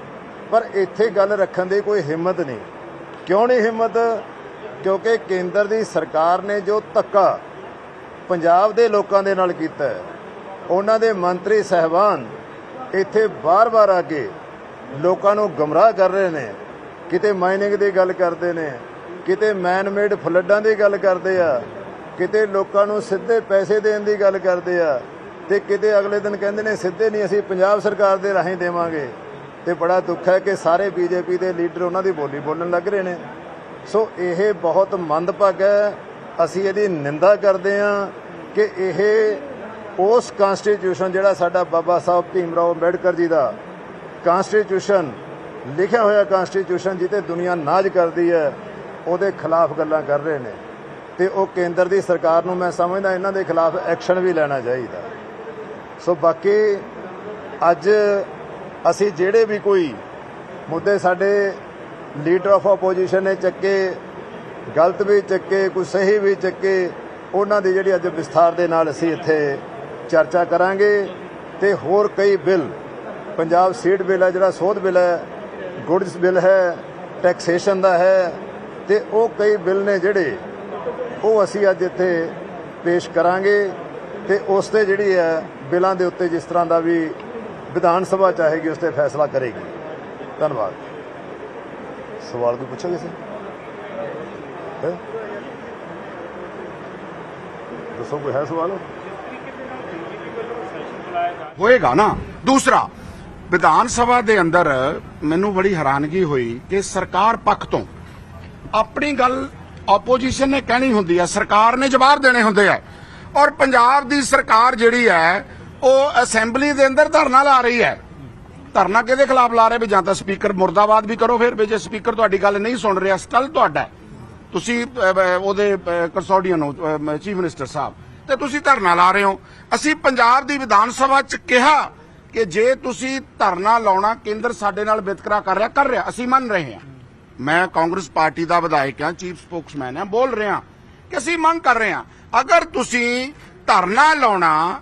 ਪਰ ਇੱਥੇ ਗੱਲ ਰੱਖਣ ਦੀ ਕੋਈ ਹਿੰਮਤ ਨਹੀਂ। ਕਿਉਂ ਨਹੀਂ ਹਿੰਮਤ? ਕਿਉਂਕਿ ਕੇਂਦਰ ਦੀ ਸਰਕਾਰ ਨੇ ਜੋ ਧੱਕਾ ਪੰਜਾਬ ਦੇ ਲੋਕਾਂ ਦੇ ਨਾਲ ਕੀਤਾ ਉਹਨਾਂ ਦੇ ਮੰਤਰੀ ਸਹਿਬਾਨ ਇੱਥੇ ਬਾਰ-ਬਾਰ ਆ ਕੇ ਲੋਕਾਂ ਨੂੰ ਗਮਰਾਹ ਕਰ ਰਹੇ ਨੇ। ਕਿਤੇ ਮਾਈਨਿੰਗ ਦੀ ਗੱਲ ਕਰਦੇ ਨੇ, ਕਿਤੇ ਮੈਨ ਮੇਡ ਫਲੱਡਾਂ ਦੀ ਗੱਲ ਕਰਦੇ ਆ, ਕਿਤੇ ਲੋਕਾਂ ਨੂੰ ਸਿੱਧੇ ਪੈਸੇ ਦੇਣ ਦੀ ਗੱਲ ਕਰਦੇ ਆ ਤੇ ਕਿਤੇ ਅਗਲੇ ਦਿਨ ਕਹਿੰਦੇ ਨੇ, ਸਿੱਧੇ ਨਹੀਂ, ਅਸੀਂ ਪੰਜਾਬ ਸਰਕਾਰ ਦੇ ਰਾਹੀਂ ਦੇਵਾਂਗੇ। ਤੇ ਬੜਾ ਦੁੱਖ ਹੈ ਕਿ ਸਾਰੇ ਬੀਜੇਪੀ ਦੇ ਲੀਡਰ ਉਹਨਾਂ ਦੀ ਬੋਲੀ ਬੋਲਣ ਲੱਗ ਰਹੇ ਨੇ। ਸੋ ਇਹ ਬਹੁਤ ਮੰਦਭਾਗ ਹੈ। ਅਸੀਂ ਇਹਦੀ ਨਿੰਦਾ ਕਰਦੇ ਹਾਂ ਕਿ ਇਹ ਉਸ ਕਨਸਟੀਟਿਊਸ਼ਨ ਜਿਹੜਾ ਸਾਡਾ ਬਾਬਾ ਸਾਹਿਬ ਭੀਮਰਾਓ ਅੰਬੇਡਕਰ ਜੀ ਦਾ ਕਨਸਟੀਟਿਊਸ਼ਨ ਲਿਖਿਆ ਹੋਇਆ ਕਨਸਟੀਟਿਊਸ਼ਨ ਜਿੱਤੇ ਦੁਨੀਆ ਨਾਜ ਕਰਦੀ ਹੈ, ਉਹਦੇ ਖਿਲਾਫ ਗੱਲਾਂ ਕਰ ਰਹੇ ਨੇ। ਤੇ ਉਹ ਕੇਂਦਰ ਦੀ ਸਰਕਾਰ ਨੂੰ ਮੈਂ ਸਮਝਦਾ ਇਹਨਾਂ ਦੇ ਖਿਲਾਫ ਐਕਸ਼ਨ ਵੀ ਲੈਣਾ ਚਾਹੀਦਾ। ਸੋ ਬਾਕੀ ਅੱਜ ਅਸੀਂ ਜਿਹੜੇ ਵੀ ਕੋਈ ਮੁੱਦੇ ਸਾਡੇ ਲੀਡਰ ਆਫ ਆਪੋਜੀਸ਼ਨ ਨੇ ਚੱਕੇ, ਗਲਤ ਵੀ ਚੱਕੇ, ਕੋਈ ਸਹੀ ਵੀ ਚੱਕੇ, ਉਹਨਾਂ ਦੀ ਜਿਹੜੀ ਅੱਜ ਵਿਸਥਾਰ ਦੇ ਨਾਲ ਅਸੀਂ ਇੱਥੇ ਚਰਚਾ ਕਰਾਂਗੇ ਤੇ ਹੋਰ ਕਈ ਬਿੱਲ, ਪੰਜਾਬ ਸੀਟ ਬਿੱਲ ਹੈ, ਜਿਹੜਾ ਸੋਧ ਬਿੱਲ ਹੈ ਗੁਡਸ ਬਿੱਲ ਹੈ ਟੈਕਸੇਸ਼ਨ ਦਾ ਹੈ, ਤੇ ਉਹ ਕਈ ਬਿੱਲ ਨੇ ਜਿਹੜੇ ਉਹ ਅਸੀਂ ਅੱਜ ਇੱਥੇ ਪੇਸ਼ ਕਰਾਂਗੇ ਤੇ ਉਸ ਤੇ ਜਿਹੜੀ ਹੈ ਬਿੱਲਾਂ ਦੇ ਉੱਤੇ ਜਿਸ ਤਰ੍ਹਾਂ ਦਾ ਵੀ ਵਿਧਾਨ ਸਭਾ ਚਾਹੇਗੀ, ਉਸ ਤੇ ਫੈਸਲਾ ਕਰੇਗੀ। ਧੰਨਵਾਦ। ਸਵਾਲ ਕੋਈ ਪੁੱਛੋਗੇ ਸਰ? ਦੱਸੋ ਕੋਈ ਹੈ ਸਵਾਲ? ਹੋਏਗਾ ਨਾ। ਦੂਸਰਾ, ਵਿਧਾਨ ਸਭਾ ਦੇ ਅੰਦਰ ਮੈਨੂੰ ਬੜੀ ਹੈਰਾਨਗੀ ਹੋਈ ਕਿ ਸਰਕਾਰ ਪੱਖ ਤੋਂ ਆਪਣੀ ਗੱਲ ਆਪੋਜੀਸ਼ਨ ਨੇ ਕਹਿਣੀ ਹੁੰਦੀ ਹੈ, ਸਰਕਾਰ ਨੇ ਜਵਾਬ ਦੇਣੇ ਹੁੰਦੇ ਆ। ਔਰ ਪੰਜਾਬ ਦੀ ਸਰਕਾਰ ਜਿਹੜੀ ਹੈ ਉਹ ਅਸੈਂਬਲੀ ਦੇ ਅੰਦਰ ਧਰਨਾ ਲਾ ਰਹੀ ਹੈ। ਧਰਨਾ ਕਿਹਦੇ ਖਿਲਾਫ ਲਾ ਰਹੇ ਵੀ ਜਾਂ ਤਾਂ ਸਪੀਕਰ ਮੁਰਦਾਬਾਦ ਵੀ ਕਰੋ, ਫਿਰ ਵੀ ਜੇ ਸਪੀਕਰ ਤੁਹਾਡੀ ਗੱਲ ਨਹੀਂ ਸੁਣ ਰਿਹਾ, ਸਟਲ ਤੁਹਾਡਾ ਤੁਸੀਂ ਉਹਦੇ ਕਸਟੋਡੀਅਨ ਹੋ ਚੀਫ ਮਿਨਿਸਟਰ ਸਾਹਿਬ, ਤੇ ਤੁਸੀਂ ਧਰਨਾ ਲਾ ਰਹੇ ਹੋ। ਅਸੀਂ ਪੰਜਾਬ ਦੀ ਵਿਧਾਨ ਸਭਾ ਚ ਕਿਹਾ ਕਿ ਜੇ ਤੁਸੀਂ ਧਰਨਾ ਲਾਉਣਾ, ਕੇਂਦਰ ਸਾਡੇ ਨਾਲ ਵਿਤਕਰਾ ਕਰ ਰਿਹਾ ਕਰ ਰਿਹਾ, ਅਸੀਂ ਮੰਨ ਰਹੇ ਹਾਂ। ਮੈਂ ਕਾਂਗਰਸ ਪਾਰਟੀ ਦਾ ਵਿਧਾਇਕ ਹਾਂ, ਚੀਫ ਸਪੋਕਸਮੈਨ ਹਾਂ, ਬੋਲ ਰਿਹਾ ਕਿ ਅਸੀਂ ਮੰਗ ਕਰ ਰਹੇ ਹਾਂ, ਅਗਰ ਤੁਸੀਂ ਧਰਨਾ ਲਾਉਣਾ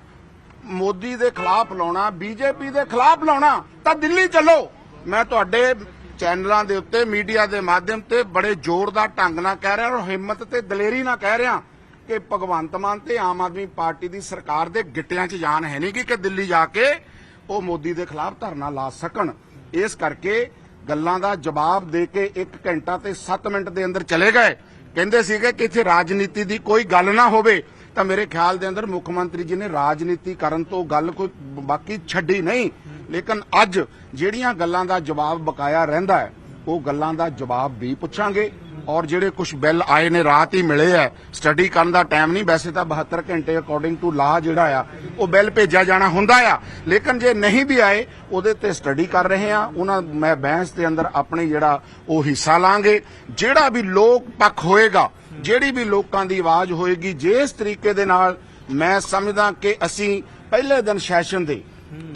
ਮੋਦੀ ਦੇ ਖਿਲਾਫ ਲਾਉਣਾ ਬੀਜੇਪੀ ਦੇ ਖਿਲਾਫ ਲਾਉਣਾ, ਤਾਂ ਦਿੱਲੀ ਚੱਲੋ। ਮੈਂ ਤੁਹਾਡੇ ਚੈਨਲਾਂ ਦੇ ਉੱਤੇ, ਮੀਡੀਆ ਦੇ ਮਾਧਿਅਮ ਤੇ ਬੜੇ ਜ਼ੋਰਦਾਰ ਢੰਗ ਨਾਲ ਕਹਿ ਰਿਹਾ ਔਰ ਹਿੰਮਤ ਤੇ ਦਲੇਰੀ ਨਾਲ ਕਹਿ ਰਿਹਾ ਕਿ ਭਗਵੰਤ ਮਾਨ ਤੇ ਆਮ ਆਦਮੀ ਪਾਰਟੀ ਦੀ ਸਰਕਾਰ ਦੇ ਗਿੱਟਿਆਂ 'ਚ ਜਾਨ ਹੈ ਨਹੀਂ ਕਿ ਦਿੱਲੀ ਜਾ ਕੇ ਉਹ ਮੋਦੀ ਦੇ ਖਿਲਾਫ ਧਰਨਾ ਲਾ ਸਕਣ। ਇਸ ਕਰਕੇ ਗੱਲਾਂ ਦਾ ਜਵਾਬ ਦੇ ਕੇ 1 ਘੰਟਾ ਤੇ 7 ਮਿੰਟ ਦੇ ਅੰਦਰ ਚਲੇ ਗਏ। ਕਹਿੰਦੇ ਸੀਗੇ ਕਿ ਇੱਥੇ ਰਾਜਨੀਤੀ ਦੀ ਕੋਈ ਗੱਲ ਨਾ ਹੋਵੇ। ਤਾਂ ਮੇਰੇ ਖਿਆਲ ਦੇ ਅੰਦਰ ਮੁੱਖ ਮੰਤਰੀ ਜੀ ਨੇ ਰਾਜਨੀਤੀ ਕਰਨ ਤੋਂ ਗੱਲ ਕੋਈ ਬਾਕੀ ਛੱਡੀ ਨਹੀਂ। ਲੇਕਿਨ ਅੱਜ ਜਿਹੜੀਆਂ ਗੱਲਾਂ ਦਾ ਜਵਾਬ ਬਕਾਇਆ ਰਹਿੰਦਾ ਹੈ, ਉਹ ਗੱਲਾਂ ਦਾ ਜਵਾਬ ਵੀ ਪੁੱਛਾਂਗੇ। ਔਰ ਜਿਹੜੇ ਕੁਝ ਬਿੱਲ ਆਏ ਨੇ, ਰਾਤ ਹੀ ਮਿਲੇ ਆ ਸਟੱਡੀ ਕਰਨ ਦਾ ਟਾਈਮ ਨਹੀਂ, ਵੈਸੇ ਤਾਂ 72 ਘੰਟੇ ਅਕੋਰਡਿੰਗ ਟੂ ਲਾ ਜਿਹੜਾ ਆ, ਉਹ ਬਿੱਲ ਭੇਜਿਆ ਜਾਣਾ ਹੁੰਦਾ ਆ। ਲੇਕਿਨ ਜੇ ਨਹੀਂ ਵੀ ਆਏ, ਉਹਦੇ ਤੇ ਸਟੱਡੀ ਕਰ ਰਹੇ ਆ ਉਹਨਾਂ ਮੈਂ ਬਹਿਸ ਦੇ ਅੰਦਰ ਆਪਣੇ ਜਿਹੜਾ ਉਹ ਹਿੱਸਾ ਲਾਂਗੇ। ਜਿਹੜਾ ਵੀ ਲੋਕ ਪੱਖ ਹੋਏਗਾ ਜਿਹੜੀ ਵੀ ਲੋਕਾਂ ਦੀ ਆਵਾਜ਼ ਹੋਏਗੀ, ਜਿਸ ਤਰੀਕੇ ਦੇ ਨਾਲ ਮੈਂ ਸਮਝਦਾ ਕਿ ਅਸੀਂ ਪਹਿਲੇ ਦਿਨ ਸੈਸ਼ਨ ਦੇ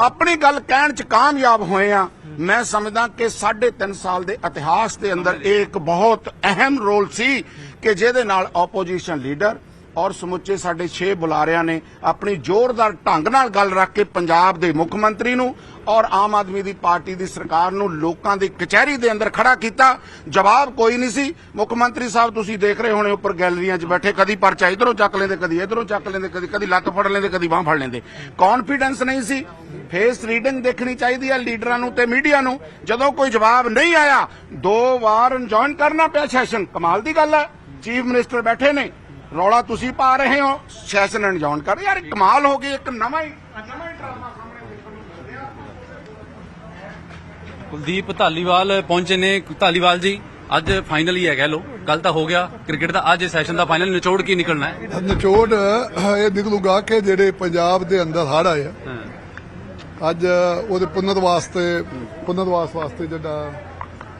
ਆਪਣੀ ਗੱਲ ਕਹਿਣ ਚ ਕਾਮਯਾਬ ਹੋਏ ਆ ਮੈਂ ਸਮਝਦਾ ਕਿ 3.5 ਸਾਲ ਦੇ ਇਤਿਹਾਸ ਦੇ ਅੰਦਰ ਇਹ ਇੱਕ ਬਹੁਤ ਅਹਿਮ ਰੋਲ ਸੀ ਕਿ ਜਿਹਦੇ ਨਾਲ ਆਪੋਜੀਸ਼ਨ ਲੀਡਰ ਔਰ ਸਮੁੱਚੇ ਸਾਡੇ 6 ਬੁਲਾਰਿਆਂ ਨੇ ਆਪਣੀ ਜ਼ੋਰਦਾਰ ਢੰਗ ਨਾਲ ਗੱਲ ਰੱਖ ਕੇ ਪੰਜਾਬ ਦੇ ਮੁੱਖ ਮੰਤਰੀ ਨੂੰ ਔਰ ਆਮ ਆਦਮੀ ਦੀ ਪਾਰਟੀ ਦੀ ਸਰਕਾਰ ਨੂੰ ਲੋਕਾਂ ਦੀ ਕਚਹਿਰੀ ਦੇ ਅੰਦਰ ਖੜਾ ਕੀਤਾ। ਜਵਾਬ ਕੋਈ ਨਹੀਂ ਸੀ। ਮੁੱਖ ਮੰਤਰੀ ਸਾਹਿਬ, ਤੁਸੀਂ ਦੇਖ ਰਹੇ ਹੋਣੇ ਉੱਪਰ ਗੈਲਰੀਆਂ 'ਚ ਬੈਠੇ, ਕਦੀ ਪਰਚਾ ਇਧਰੋਂ ਚੱਕ ਲੈਂਦੇ, ਕਦੀ ਇਧਰੋਂ ਚੱਕ ਲੈਂਦੇ, ਕਦੀ ਕਦੀ ਲੱਤ ਫੜ ਲੈਂਦੇ, ਕਦੀ ਬਾਹ ਫੜ ਲੈਂਦੇ। ਕੌਨਫੀਡੈਂਸ ਨਹੀਂ ਸੀ। ਫੇਸ ਰੀਡਿੰਗ ਦੇਖਣੀ ਚਾਹੀਦੀ ਹੈ ਲੀਡਰਾਂ ਨੂੰ ਤੇ ਮੀਡੀਆ ਨੂੰ। ਜਦੋਂ ਕੋਈ ਜਵਾਬ ਨਹੀਂ ਆਇਆ, ਦੋ ਵਾਰ ਜੁਆਇਨ ਕਰਨਾ ਪਿਆ ਸੈਸ਼ਨ ਕਮਾਲ ਦੀ ਗੱਲ ਹੈ। ਚੀਫ ਮਿਨਿਸਟਰ ਬੈਠੇ ਨੇ। ਰੌਲਾ ਤੁਸੀਂ ਪਾ ਰਹੇ ਹੋ। ਸੈਸ਼ਨ ਅਣਜਾਣ ਕਰ। ਯਾਰ ਕਮਾਲ ਹੋ ਗਈ ਇੱਕ ਨਵਾਂ ਹੀ ਨਵਾਂ ਹੀ ਡਰਾਮਾ ਸਾਹਮਣੇ ਦੇਖਣ ਨੂੰ ਮਿਲ ਰਿਹਾ। ਕੁਲਦੀਪ ਧਾਲੀਵਾਲ ਪਹੁੰਚੇ ਨੇ। ਧਾਲੀਵਾਲ ਜੀ ਅੱਜ ਫਾਈਨਲ ਹੀ ਹੈ ਕਹਿ ਲੋ ਕੱਲ ਤਾਂ ਹੋ ਗਿਆ ਕ੍ਰਿਕਟ ਦਾ ਅੱਜ ਸੈਸ਼ਨ ਦਾ ਫਾਈਨਲ ਨਿਚੋੜ ਕੀ ਨਿਕਲਣਾ ਹੈ? ਨਿਚੋੜ ਇਹ ਨਿਕਲੂਗਾ ਕਿ ਜਿਹੜੇ ਪੰਜਾਬ ਦੇ ਅੰਦਰ ਆਏ ਆ। ਅੱਜ ਉਹਦੇ ਪੁਨਰ ਵਾਸਤੇ ਪੁਨਰ ਵਾਸ ਵਾਸਤੇ ਜਿਹੜਾ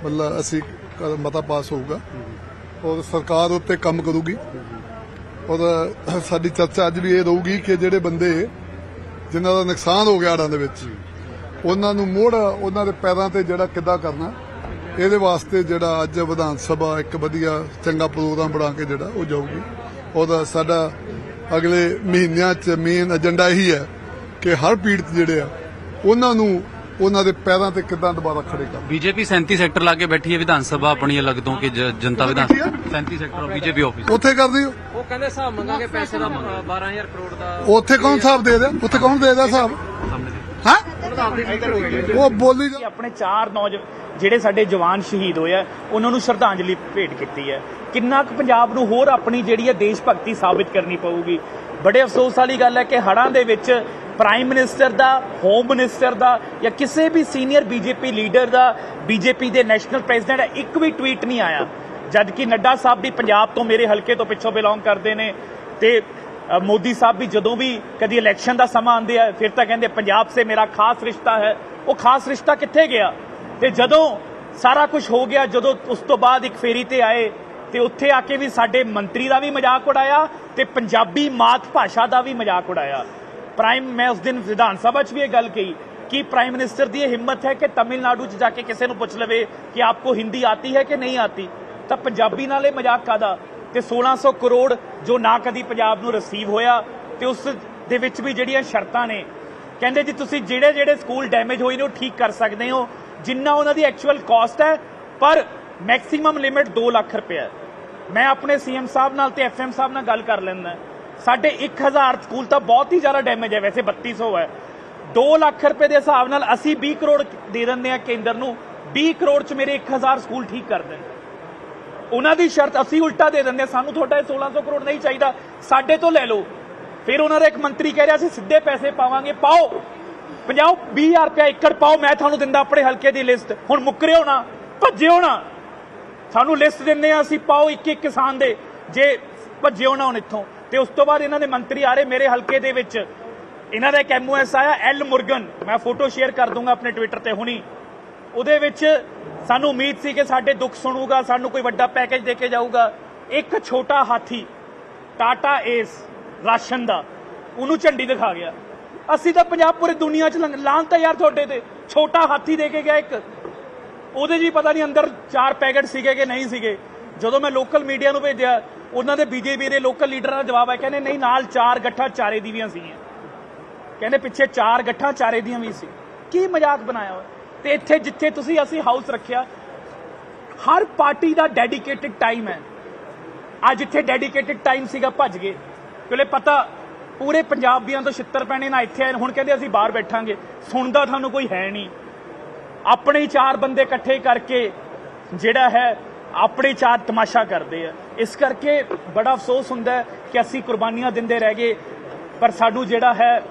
ਮਤਲਬ ਅਸੀਂ ਮਤਾ ਪਾਸ ਹੋਊਗਾ। ਔਰ ਸਰਕਾਰ ਉੱਤੇ ਕੰਮ ਕਰੂਗੀ। ਔਰ ਸਾਡੀ ਚਰਚਾ ਅੱਜ ਵੀ ਇਹ ਰਹੂਗੀ ਕਿ ਜਿਹੜੇ ਬੰਦੇ ਜਿਨ੍ਹਾਂ ਦਾ ਨੁਕਸਾਨ ਹੋ ਗਿਆ ਹੜ੍ਹਾਂ ਦੇ ਵਿੱਚ, ਉਹਨਾਂ ਨੂੰ ਮੋੜ ਉਹਨਾਂ ਦੇ ਪੈਰਾਂ ਤੇ ਜਿਹੜਾ ਕਿੱਦਾਂ ਕਰਨਾ, ਇਹਦੇ ਵਾਸਤੇ ਜਿਹੜਾ ਅੱਜ ਵਿਧਾਨ ਸਭਾ ਇੱਕ ਵਧੀਆ ਚੰਗਾ ਪ੍ਰੋਗਰਾਮ ਬਣਾ ਕੇ ਜਿਹੜਾ ਉਹ ਜਾਊਗੀ। ਉਹਦਾ ਸਾਡਾ ਅਗਲੇ ਮਹੀਨਿਆਂ 'ਚ ਮੇਨ ਏਜੰਡਾ ਇਹੀ ਹੈ ਕਿ ਹਰ ਪੀੜਤ ਜਿਹੜੇ ਆ, ਉਹਨਾਂ ਨੂੰ ਉਹਨਾਂ ਦੇ ਪੈਰਾਂ ਤੇ ਕਿੱਦਾਂ ਦੁਬਾਰਾ ਖੜੇ ਕਰਨਾ ਬੀਜੇਪੀ 37 ਸੈਕਟਰ ਲਾ ਕੇ ਬੈਠੀ ਹੈ ਵਿਧਾਨ ਸਭਾ ਆਪਣੀ ਅਲੱਗ ਤੋਂ ਕਿ ਜ- ਜਨਤਾ ਵਿਧਾਨ ਬੈਠੀ ਹੈ? 37 ਸੈਕਟਰ ਬੀਜੇਪੀ ਆਫਿਸ ਉੱਥੇ ਕਰਦੀ ਹੋ ਉਹ ਕਹਿੰਦੇ ਹਿਸਾਬ ਮੰਗਾਂਗੇ ਪੈਸੇ ਦਾ 12000 ਕਰੋੜ ਦਾ ਉੱਥੇ ਕੌਣ ਹਿਸਾਬ ਦੇ ਦਿਆ ਉੱਥੇ ਕੌਣ ਦੇ ਦਿਆ ਹਿਸਾਬ? ਹਾਂ? ਉਹ ਬੋਲੀ ਜਾ- ਆਪਣੇ ਚਾਰ ਨੌਜ ਜਿਹੜੇ ਸਾਡੇ ਜਵਾਨ ਸ਼ਹੀਦ ਹੋਏ ਆ ਉਹਨਾਂ ਨੂੰ ਸ਼ਰਧਾਂਜਲੀ ਭੇਟ ਕੀਤੀ ਹੈ। ਕਿੰਨਾ ਕੁ ਪੰਜਾਬ ਨੂੰ ਹੋਰ ਆਪਣੀ ਜਿਹੜੀ ਹੈ ਦੇਸ਼ ਭਗਤੀ ਸਾਬਿਤ ਕਰਨੀ ਪਊਗੀ। ਬੜੇ ਅਫਸੋਸ ਵਾਲੀ ਗੱਲ ਹੈ ਕਿ ਹੜ੍ਹਾਂ ਦੇ ਵਿੱਚ ਪ੍ਰਾਈਮ ਮਿਨਿਸਟਰ ਦਾ ਹੋਮ ਮਿਨਿਸਟਰ ਦਾ ਜਾਂ ਕਿਸੇ ਵੀ ਸੀਨੀਅਰ ਬੀਜੇਪੀ ਲੀਡਰ ਦਾ ਬੀਜੇਪੀ ਦੇ ਨੈਸ਼ਨਲ ਪ੍ਰੈਜ਼ੀਡੈਂਟ ਦਾ ਇੱਕ ਵੀ ਟਵੀਟ ਨਹੀਂ ਆਇਆ। ਜਦ ਕਿ ਨੱਡਾ ਸਾਹਿਬ ਵੀ ਪੰਜਾਬ ਤੋਂ ਮੇਰੇ ਹਲਕੇ ਤੋਂ ਪਿੱਛੋਂ ਬਿਲੋਂਗ ਕਰਦੇ ਨੇ ਤੇ ਮੋਦੀ ਸਾਹਿਬ ਵੀ ਜਦੋਂ ਵੀ ਕਦੀ ਇਲੈਕਸ਼ਨ ਦਾ ਸਮਾਂ ਆਉਂਦੇ ਆ, ਫਿਰ ਤਾਂ ਕਹਿੰਦੇ ਪੰਜਾਬ ਸੇ ਮੇਰਾ ਖਾਸ ਰਿਸ਼ਤਾ ਹੈ। ਉਹ ਖਾਸ ਰਿਸ਼ਤਾ ਕਿੱਥੇ ਗਿਆ? ਤੇ ਜਦੋਂ ਸਾਰਾ ਕੁਝ ਹੋ ਗਿਆ, ਜਦੋਂ ਉਸ ਤੋਂ ਬਾਅਦ ਇੱਕ ਫੇਰੀ ਤੇ ਆਏ, ਤੇ ਉੱਥੇ ਆ ਕੇ ਵੀ ਸਾਡੇ ਮੰਤਰੀ ਦਾ ਵੀ ਮਜ਼ਾਕ ਉਡਾਇਆ ਤੇ ਪੰਜਾਬੀ ਮਾਤ ਭਾਸ਼ਾ ਦਾ ਵੀ ਮਜ਼ਾਕ ਉਡਾਇਆ। ਪ੍ਰਾਈਮ ਮੈਂ ਉਸ ਦਿਨ ਵਿਧਾਨ ਸਭਾ 'ਚ ਵੀ ਇਹ ਗੱਲ ਕਹੀ ਕਿ ਪ੍ਰਾਈਮ ਮਿਨਿਸਟਰ ਦੀ ਇਹ ਹਿੰਮਤ ਹੈ ਕਿ ਤਮਿਲਨਾਡੂ 'ਚ ਜਾ ਕੇ ਕਿਸੇ ਨੂੰ ਪੁੱਛ ਲਵੇ ਕਿ ਆਪਕੋ ਹਿੰਦੀ ਆਤੀ ਹੈ ਕਿ ਨਹੀਂ ਆਤੀ। ਤਾਂ ਪੰਜਾਬੀ ਨਾਲ ਇਹ ਮਜ਼ਾਕ ਕਾਦਾ ਤੇ 1600 ਕਰੋੜ ਜੋ ਨਾ ਕਦੀ ਪੰਜਾਬ ਨੂੰ ਰਿਸੀਵ ਹੋਇਆ ਤੇ ਉਸ ਦੇ ਵਿੱਚ ਵੀ ਜਿਹੜੀਆਂ ਸ਼ਰਤਾਂ ਨੇ। ਕਹਿੰਦੇ ਜੀ, ਤੁਸੀਂ ਜਿਹੜੇ ਜਿਹੜੇ ਸਕੂਲ ਡੈਮੇਜ ਹੋਏ ਨੇ ਉਹ ਠੀਕ ਕਰ ਸਕਦੇ ਹੋ। ਜਿੰਨਾ ਉਹਨਾਂ ਦੀ ਐਕਚੁਅਲ ਕਾਸਟ ਹੈ, ਪਰ ਮੈਕਸਿਮਮ ਲਿਮਿਟ 2 ਲੱਖ ਰੁਪਏ ਹੈ। ਮੈਂ ਆਪਣੇ ਸੀਐਮ ਸਾਹਿਬ ਨਾਲ ਤੇ ਐਫਐਮ ਸਾਹਿਬ ਨਾਲ ਗੱਲ ਕਰ ਲੈਂਦਾ। ਸਾਡੇ 1000 ਸਕੂਲ ਤਾਂ ਬਹੁਤ ਹੀ ਜ਼ਿਆਦਾ ਡੈਮੇਜ ਹੈ ਵੈਸੇ 3200 ਹੈ। 2 ਲੱਖ ਰੁਪਏ ਦੇ ਹਿਸਾਬ ਨਾਲ ਅਸੀਂ 20 ਕਰੋੜ ਦੇ ਦਿੰਦੇ ਆ ਕੇਂਦਰ ਨੂੰ। 20 ਕਰੋੜ ਚ ਮੇਰੇ 1000 ਸਕੂਲ ਠੀਕ ਕਰ ਦੇਣ। ਉਹਨਾਂ ਦੀ ਸ਼ਰਤ ਅਸੀਂ ਉਲਟਾ ਦੇ ਦਿੰਦੇ ਹਾਂ, ਸਾਨੂੰ ਤੁਹਾਡਾ ਇਹ 1600 ਕਰੋੜ ਨਹੀਂ ਚਾਹੀਦਾ। ਸਾਡੇ ਤੋਂ ਲੈ ਲਓ। ਫਿਰ ਉਹਨਾਂ ਦਾ ਇੱਕ ਮੰਤਰੀ ਕਹਿ ਰਿਹਾ ਸੀ ਸਿੱਧੇ ਪੈਸੇ ਪਾਵਾਂਗੇ। ਪਾਓ। 50 20000 ਰੁਪਏ ਏਕੜ ਪਾਓ ਮੈਂ ਤੁਹਾਨੂੰ ਦਿੰਦਾ ਆਪਣੇ ਹਲਕੇ ਦੀ ਲਿਸਟ। ਹੁਣ ਮੁੱਕਰਿਓ ਨਾ ਭੱਜੇ ਹੋਣਾ ਸਾਨੂੰ ਲਿਸਟ ਦਿੰਦੇ ਆ ਅਸੀਂ ਪਾਓ ਇੱਕ ਇੱਕ ਕਿਸਾਨ ਦੇ। ਜੇ ਭੱਜੇ ਹੋਣਾ ਹੁਣ ਇੱਥੋਂ। ਤੇ ਉਸ ਤੋਂ ਬਾਅਦ ਇਹਨਾਂ ਦੇ ਮੰਤਰੀ ਆ ਰਹੇ ਮੇਰੇ ਹਲਕੇ ਦੇ ਵਿੱਚ। ਇਹਨਾਂ ਦਾ ਇੱਕ ਐਮਓਐਸ ਆਇਆ ਐਲ ਮੁਰਗਨ। ਮੈਂ ਫੋਟੋ ਸ਼ੇਅਰ ਕਰ ਦੂੰਗਾ ਆਪਣੇ ਟਵਿੱਟਰ ਤੇ ਹੁਣੀ। ਉਹਦੇ ਵਿੱਚ ਸਾਨੂੰ ਉਮੀਦ ਸੀ ਕਿ ਸਾਡੇ ਦੁੱਖ ਸੁਣੂਗਾ, ਸਾਨੂੰ ਕੋਈ ਵੱਡਾ ਪੈਕੇਜ ਦੇ ਕੇ ਜਾਊਗਾ। ਇੱਕ ਛੋਟਾ ਹਾਥੀ ਟਾਟਾ ਏਸ ਰਾਸ਼ਨ ਦਾ, ਉਹਨੂੰ ਝੰਡੀ ਦਿਖਾ ਗਿਆ। ਅਸੀਂ ਤਾਂ ਪੰਜਾਬ ਪੂਰੀ ਦੁਨੀਆ 'ਚ ਲਾਂ ਤਾਂ ਯਾਰ ਤੁਹਾਡੇ ਤੇ। ਛੋਟਾ ਹਾਥੀ ਦੇ ਕੇ ਗਿਆ ਇੱਕ। ਉਹਦੇ ਜੀ ਪਤਾ ਨਹੀਂ ਅੰਦਰ ਚਾਰ ਪੈਕੇਟ ਸੀਗੇ ਕਿ ਨਹੀਂ ਸੀਗੇ। ਜਦੋਂ ਮੈਂ ਲੋਕਲ ਮੀਡੀਆ ਨੂੰ ਭੇਜਿਆ ਉਹਨਾਂ ਦੇ ਬੀਜੇਪੀ ਦੇ ਲੋਕਲ ਲੀਡਰਾਂ ਦਾ ਜਵਾਬ ਹੈ, ਕਹਿੰਦੇ ਨਹੀਂ, ਨਾਲ ਚਾਰ ਗੱਠਾਂ ਚਾਰੇ ਦੀ ਵੀ ਸੀਗੀਆਂ ਕਹਿੰਦੇ ਪਿੱਛੇ ਚਾਰ ਗੱਠਾਂ ਚਾਰੇ ਦੀਆਂ ਵੀ ਸੀ ਕੀ ਮਜ਼ਾਕ ਬਣਾਇਆ ਹੋਇਆ? ਤੇ ਇੱਥੇ ਜਿੱਥੇ ਤੁਸੀਂ ਅਸੀਂ ਹਾਊਸ ਰੱਖਿਆ, ਹਰ ਪਾਰਟੀ ਦਾ ਡੈਡੀਕੇਟਿਡ ਟਾਈਮ ਹੈ। ਅੱਜ ਇੱਥੇ ਡੈਡੀਕੇਟਿਡ ਟਾਈਮ ਸੀਗਾ, ਭੱਜ ਗਏ। ਕਿਉਂਕਿ ਪਤਾ, ਪੂਰੇ ਪੰਜਾਬ ਦੀਆਂ ਤੋਂ ਛਿੱਤਰ ਪੈਣੇ ਨਾ ਇੱਥੇ ਆਏ, ਹੁਣ ਕਹਿੰਦੇ ਅਸੀਂ ਬਾਹਰ ਬੈਠਾਂਗੇ। ਸੁਣਦਾ ਤੁਹਾਨੂੰ ਕੋਈ ਹੈ ਨਹੀਂ। ਆਪਣੇ ਚਾਰ ਬੰਦੇ ਇਕੱਠੇ ਕਰਕੇ ਜਿਹੜਾ ਹੈ ਆਪਣੇ ਚਾਰ ਤਮਾਸ਼ਾ ਕਰਦੇ ਆ। ਇਸ ਕਰਕੇ ਬੜਾ ਅਫਸੋਸ ਹੁੰਦਾ ਹੈ ਕਿ ਅਸੀਂ ਕੁਰਬਾਨੀਆਂ ਦਿੰਦੇ ਰਹਿ ਗਏ, ਪਰ ਸਾਨੂੰ ਜਿਹੜਾ ਹੈ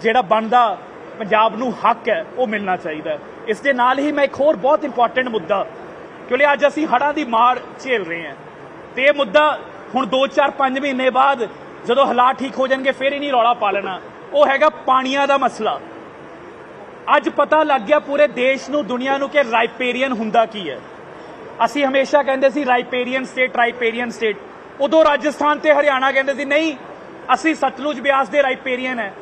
ਜਿਹੜਾ ਬਣਦਾ ਪੰਜਾਬ ਨੂੰ ਹੱਕ ਹੈ, ਉਹ ਮਿਲਣਾ ਚਾਹੀਦਾ ਇਸ ਦੇ ਨਾਲ ਹੀ ਮੈਂ ਇੱਕ ਹੋਰ ਬਹੁਤ ਇੰਪੋਰਟੈਂਟ ਮੁੱਦਾ, ਕਿਉਂਕਿ ਅੱਜ ਅਸੀਂ ਹੜ੍ਹਾਂ ਦੀ ਮਾਰ ਝੇਲ ਰਹੇ ਹਾਂ। ਤੇ ਇਹ ਮੁੱਦਾ ਹੁਣ 2-4-5 ਮਹੀਨੇ ਬਾਅਦ ਜਦੋਂ ਹਾਲਾਤ ਠੀਕ ਹੋ ਜਾਣਗੇ, ਫਿਰ ਹੀ ਨਹੀਂ ਰੌਲਾ ਪਾ ਲੈਣਾ। ਉਹ ਹੈਗਾ ਪਾਣੀਆਂ ਦਾ ਮਸਲਾ। ਅੱਜ ਪਤਾ ਲੱਗ ਗਿਆ ਪੂਰੇ ਦੇਸ਼ ਨੂੰ, ਦੁਨੀਆ ਨੂੰ ਕਿ ਰਾਈਪੇਰੀਅਨ ਹੁੰਦਾ ਕੀ ਹੈ। ਅਸੀਂ ਹਮੇਸ਼ਾ ਕਹਿੰਦੇ ਸੀ ਰਾਈਪੇਰੀਅਨ ਸਟੇਟ ਰਾਈਪੇਰੀਅਨ ਸਟੇਟ। ਉਦੋਂ ਰਾਜਸਥਾਨ ਤੇ ਹਰਿਆਣਾ ਕਹਿੰਦੇ ਸੀ, ਨਹੀਂ, ਅਸੀਂ ਸਤਲੁਜ ਬਿਆਸ ਦੇ ਰਾਈਪੇਰੀਅਨ ਹੈ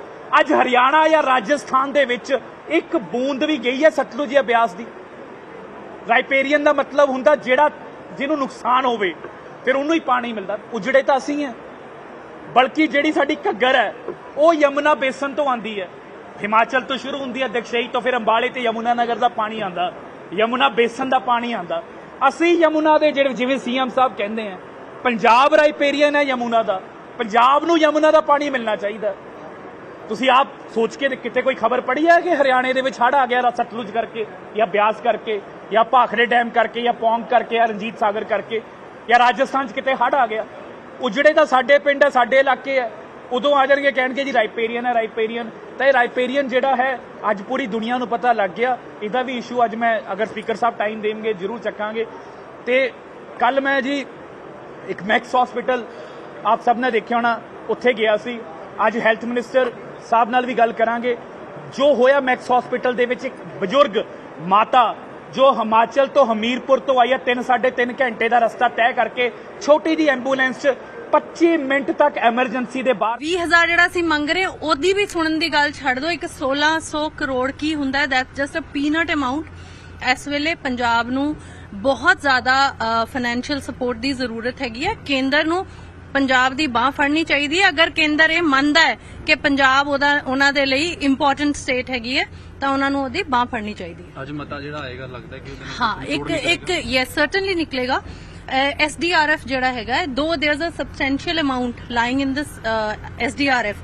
ਅੱਜ ਹਰਿਆਣਾ ਜਾਂ ਰਾਜਸਥਾਨ ਦੇ ਵਿੱਚ ਇੱਕ ਬੂੰਦ ਵੀ ਗਈ ਹੈ ਸਤਲੁਜ ਜਾਂ ਬਿਆਸ ਦੀ। ਰਾਈਪੇਰੀਅਨ ਦਾ ਮਤਲਬ ਹੁੰਦਾ ਜਿਹੜਾ ਜਿਹਨੂੰ ਨੁਕਸਾਨ ਹੋਵੇ, ਫਿਰ ਉਹਨੂੰ ਹੀ ਪਾਣੀ ਮਿਲਦਾ। ਉਜੜੇ ਤਾਂ ਅਸੀਂ ਹਾਂ ਬਲਕਿ ਜਿਹੜੀ ਸਾਡੀ ਘੱਗਰ ਹੈ ਉਹ ਯਮੁਨਾ ਬੇਸਨ ਤੋਂ ਆਂਦੀ ਹੈ ਹਿਮਾਚਲ ਤੋਂ ਸ਼ੁਰੂ ਹੁੰਦੀ ਹੈ ਦਕਸ਼ਈ ਤੋਂ, ਫਿਰ ਅੰਬਾਲੇ ਤੇ ਯਮੁਨਾ ਨਗਰ ਦਾ ਪਾਣੀ ਆਂਦਾ ਯਮੁਨਾ ਬੇਸਨ ਦਾ ਪਾਣੀ ਆਂਦਾ ਅਸੀਂ ਯਮੁਨਾ ਦੇ ਜਿਹੜੇ ਜਿਵੇਂ ਸੀਐਮ ਸਾਹਿਬ ਕਹਿੰਦੇ ਆ, ਪੰਜਾਬ ਰਾਈਪੇਰੀਅਨ ਹੈ ਯਮੁਨਾ ਦਾ। ਪੰਜਾਬ ਨੂੰ ਯਮੁਨਾ ਦਾ ਪਾਣੀ ਮਿਲਣਾ ਚਾਹੀਦਾ ਤੁਸੀਂ ਆਪ ਸੋਚ ਕੇ ਕਿਤੇ ਕੋਈ ਖਬਰ ਪੜ੍ਹੀ ਹੈ ਕਿ ਹਰਿਆਣੇ ਦੇ ਵਿੱਚ ਹੜ੍ਹ ਆ ਗਿਆ ਸਤਲੁਜ ਕਰਕੇ ਜਾਂ ਬਿਆਸ ਕਰਕੇ ਜਾਂ ਭਾਖੜੇ ਡੈਮ ਕਰਕੇ ਜਾਂ ਪੌਂਗ ਕਰਕੇ ਜਾਂ ਰਣਜੀਤ ਸਾਗਰ ਕਰਕੇ ਜਾਂ ਰਾਜਸਥਾਨ 'ਚ ਕਿਤੇ ਹੜ੍ਹ ਆ ਗਿਆ? ਉਜੜੇ ਤਾਂ ਸਾਡੇ ਪਿੰਡ ਹੈ, ਸਾਡੇ ਇਲਾਕੇ ਹੈ। ਉਦੋਂ ਆ ਜਾਣਗੇ, ਕਹਿਣਗੇ ਜੀ ਰਾਈਪੇਰੀਅਨ ਹੈ, ਰਾਈਪੇਰੀਅਨ। ਤਾਂ ਇਹ ਰਾਈਪੇਰੀਅਨ ਜਿਹੜਾ ਹੈ, ਅੱਜ ਪੂਰੀ ਦੁਨੀਆ ਨੂੰ ਪਤਾ ਲੱਗ ਗਿਆ। ਇਹਦਾ ਵੀ ਇਸ਼ੂ ਅੱਜ ਮੈਂ ਅਗਰ ਸਪੀਕਰ ਸਾਹਿਬ ਟਾਈਮ ਦੇਣਗੇ, ਜ਼ਰੂਰ ਚੱਕਾਂਗੇ। ਤੇ ਕੱਲ ਮੈਂ ਜੀ ਇੱਕ ਮੈਕਸ ਹਸਪੀਟਲ ਆਪ ਸਭ ਨੇ ਦੇਖਿਆ ਹੋਣਾ, ਉੱਥੇ ਗਿਆ ਸੀ। ਅੱਜ ਹੈਲਥ ਮਿਨਿਸਟਰ ਸਾਹਿਬ ਨਾਲ ਵੀ ਗੱਲ ਕਰਾਂਗੇ। ਜੋ ਹੋਇਆ ਮੈਕਸ ਹਸਪੀਟਲ ਦੇ ਵਿੱਚ, ਇੱਕ ਬਜ਼ੁਰਗ ਮਾਤਾ, ਜੋ ਹਿਮਾਚਲ ਤੋਂ ਹਮੀਰਪੁਰ ਤੋਂ ਆਈ ਹੈ 3 3.5 ਘੰਟੇ ਦਾ ਰਸਤਾ ਤੈਅ ਕਰਕੇ, ਛੋਟੀ ਜੀ ਐਂਬੂਲੈਂਸ 'ਚ 25 ਮਿੰਟ ਤੱਕ ਐਮਰਜੈਂਸੀ ਦੇ ਬਾਹਰ। 20000 ਜਿਹੜਾ ਅਸੀਂ ਮੰਗ ਰਹੇ ਉਹਦੀ ਵੀ ਸੁਣਨ ਦੀ ਗੱਲ ਛੱਡ ਦਿਓ। ਇੱਕ 1600 ਕਰੋੜ ਕੀ ਹੁੰਦਾ that just a peanut amount ਇਸ ਵੇਲੇ ਪੰਜਾਬ ਨੂੰ ਬਹੁਤ ਜ਼ਿਆਦਾ ਫਾਈਨੈਂਸ਼ੀਅਲ ਸਪੋਰਟ ਦੀ ਜ਼ਰੂਰਤ ਹੈਗੀ ਹੈ। ਕੇਂਦਰ ਨੂੰ ਪੰਜਾਬ ਦੀ ਬਾਹ ਫੜਨੀ ਚਾਹੀਦੀ ਹੈ। ਅਗਰ ਕੇਂਦਰ ਇਹ ਮੰਨਦਾ ਹੈ ਕਿ ਪੰਜਾਬ ਉਹਦਾ ਉਹਨਾਂ ਦੇ ਲਈ ਇੰਪੋਰਟੈਂਟ ਸਟੇਟ ਹੈਗੀ ਹੈ ਤਾਂ ਉਹਨਾਂ ਨੂੰ ਉਹਦੀ ਬਾਹ ਫੜਨੀ ਚਾਹੀਦੀ ਹੈ। ਅੱਜ ਮਤਾ ਜਿਹੜਾ ਆਏਗਾ ਲੱਗਦਾ ਕਿ ਉਹਦੇ ਹਾਂ ਇੱਕ। ਇੱਕ ਯੈਸ ਸਰਟਨਲੀ ਨਿਕਲੇਗਾ। ਐਸਡੀਆਰਐਫ ਜਿਹੜਾ ਹੈਗਾ though there a substantial amount lying in this SDRF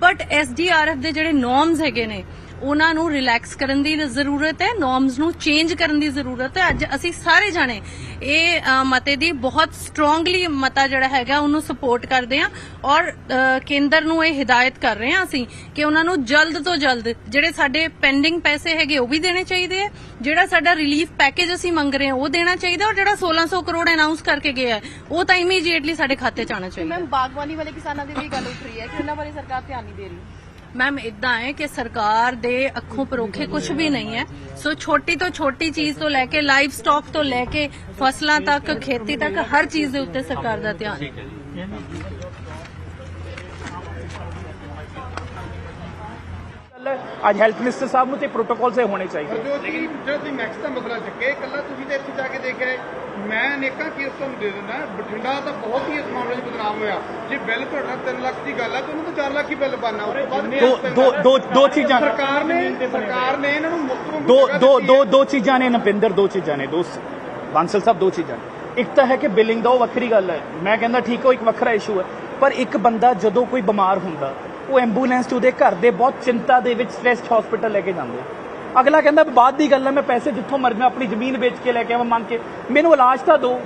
but SDRF ਦੇ ਜਿਹੜੇ ਨੋਰਮਸ ਹੈਗੇ ਨੇ ਉਹਨਾਂ ਨੂੰ ਰਿਲੈਕਸ ਕਰਨ ਦੀ ਜ਼ਰੂਰਤ ਹੈ ਨੋਰਮਸ ਨੂੰ ਚੇਂਜ ਕਰਨ ਦੀ ਜ਼ਰੂਰਤ ਹੈ। ਅੱਜ ਅਸੀਂ ਸਾਰੇ ਜਾਣੇ ਇਹ ਮਤੇ ਦੀ ਬਹੁਤ ਸਟਰੋਂਗਲੀ ਮਤਾ ਜਿਹੜਾ ਹੈਗਾ ਉਹਨੂੰ ਸਪੋਰਟ ਕਰਦੇ ਹਾਂ ਔਰ ਕੇਂਦਰ ਨੂੰ ਇਹ ਹਦਾਇਤ ਕਰ ਰਹੇ ਹਾਂ ਅਸੀਂ ਕਿ ਉਹਨਾਂ ਨੂੰ ਜਲਦ ਤੋਂ ਜਲਦ ਜਿਹੜੇ ਸਾਡੇ ਪੈਂਡਿੰਗ ਪੈਸੇ ਹੈਗੇ ਉਹ ਵੀ ਦੇਣੇ ਚਾਹੀਦੇ ਹੈ, ਜਿਹੜਾ ਸਾਡਾ ਰਿਲੀਫ ਪੈਕੇਜ ਅਸੀਂ ਮੰਗ ਰਹੇ ਹਾਂ ਉਹ ਦੇਣਾ ਚਾਹੀਦਾ ਔਰ ਜਿਹੜਾ 1600 ਕਰੋੜ ਅਨਾਉਂਸ ਕਰਕੇ ਗਿਆ ਉਹ ਤਾਂ ਇਮੀਡੀਏਟਲੀ ਸਾਡੇ ਖਾਤੇ 'ਚ ਆਉਣਾ ਚਾਹੀਦਾ ਮੈਮ, ਬਾਗਬਾਨੀ ਵਾਲੇ ਕਿਸਾਨਾਂ ਦੀ ਵੀ ਗੱਲ ਉੱਠ ਰਹੀ ਹੈ ਕਿ ਉਹਨਾਂ ਬਾਰੇ ਸਰਕਾਰ ਧਿਆਨ ਨਹੀਂ ਦੇ ਰਹੀ। ਮੈਮ ਇਦਾਂ ਹੈ ਕਿ ਸਰਕਾਰ ਦੇ ਅੱਖੋਂ ਪਰੋਖੇ ਕੁਝ ਵੀ ਨਹੀਂ ਹੈ। ਸੋ ਛੋਟੀ ਤੋਂ ਛੋਟੀ ਚੀਜ਼ ਤੋਂ ਲੈ ਕੇ ਲਾਈਵ ਸਟਾਕ ਤੋਂ ਲੈ ਕੇ ਫਸਲਾਂ ਤੱਕ, ਖੇਤੀ ਤੱਕ, ਹਰ ਚੀਜ਼ ਦੇ ਉੱਤੇ ਸਰਕਾਰ ਦਾ ਧਿਆਨ ਹੈ ਗੱਲ ਹੈ, ਅੱਜ ਹੈਲਥ ਮਿਨਿਸਟਰ ਸਾਹਿਬ ਨੂੰ ਤੇ ਪ੍ਰੋਟੋਕਾਲ ਸੇ ਹੋਣੇ ਚਾਹੀਦੇ। ਜੋ ਜੀ ਤੁਸੀਂ ਮੈਕਸ ਦਾ ਮਸਲਾ ਇਹ ਇਕੱਲਾ ਤੁਸੀਂ ਤੇ ਇੱਥੇ ਜਾ ਕੇ ਦੇਖਿਆ ਹੈ। ਮੈਂ ਅਨੇਕਾਂ ਕੇਸ ਤੁਹਾਨੂੰ ਦੇ ਦਿੰਦਾ ਬਠਿੰਡਾ ਤਾਂ ਬਹੁਤ ਹੀ ਇਸ ਮਾਮਲੇ 'ਚ ਬਦਨਾਮ ਹੋਇਆ। ਜੇ ਬਿੱਲ ਤੁਹਾਡਾ 3 ਲੱਖ ਦੀ ਗੱਲ ਹੈ ਤਾਂ ਉਹਨੂੰ ਤਾਂ 4 ਲੱਖ ਹੀ ਬਿੱਲ ਬਣਨਾ। ਉਸ ਤੋਂ ਬਾਅਦ ਦੋ- ਦੋ- ਦੋ- ਦੋ ਚੀਜ਼ਾਂ- ਸਰਕਾਰ ਨੇ ਸਰਕਾਰ ਨੇ ਇਹਨਾਂ ਨੂੰ ਮੁੱਖ ਰੂਪ ਦੋ ਦੋ ਦੋ। ਦੋ ਚੀਜ਼ਾਂ ਨੇ ਨਪਿੰਦਰ ਦੋ ਚੀਜ਼ਾਂ ਨੇ ਦੋ ਬਾਂਸਲ ਸਾਹਿਬ ਦੋ ਚੀਜ਼ਾਂ ਨੇ। ਇੱਕ ਤਾਂ ਹੈ ਕਿ ਬਿਲਿੰਗ ਦਾ ਉਹ ਵੱਖਰੀ ਗੱਲ ਹੈ। ਮੈਂ ਕਹਿੰਦਾ ਠੀਕ ਹੈ ਇੱਕ ਵੱਖਰਾ ਇਸ਼ੂ ਹੈ। ਪਰ ਇੱਕ ਬੰਦਾ ਜਦੋਂ ਕੋਈ ਬਿਮਾਰ ਹੁੰਦਾ ਉਹ ਐਂਬੂਲੈਂਸ 'ਚ ਉਹਦੇ ਘਰ ਦੇ ਬਹੁਤ ਚਿੰਤਾ ਦੇ ਵਿੱਚ ਸਟ੍ਰੈਸਡ ਹਸਪੀਟਲ ਲੈ ਕੇ ਜਾਂਦੇ ਆ। ਅਗਲਾ ਕਹਿੰਦਾ ਬਾਅਦ ਦੀ ਗੱਲ ਹੈ ਮੈਂ ਪੈਸੇ ਜਿੱਥੋਂ ਮਰਜ਼ੀ ਮੈਂ ਆਪਣੀ ਜ਼ਮੀਨ ਵੇਚ ਕੇ ਲੈ ਕੇ ਆਵਾਂ ਮੰਨ ਕੇ। ਮੈਨੂੰ ਇਲਾਜ ਤਾਂ ਦਿਓ।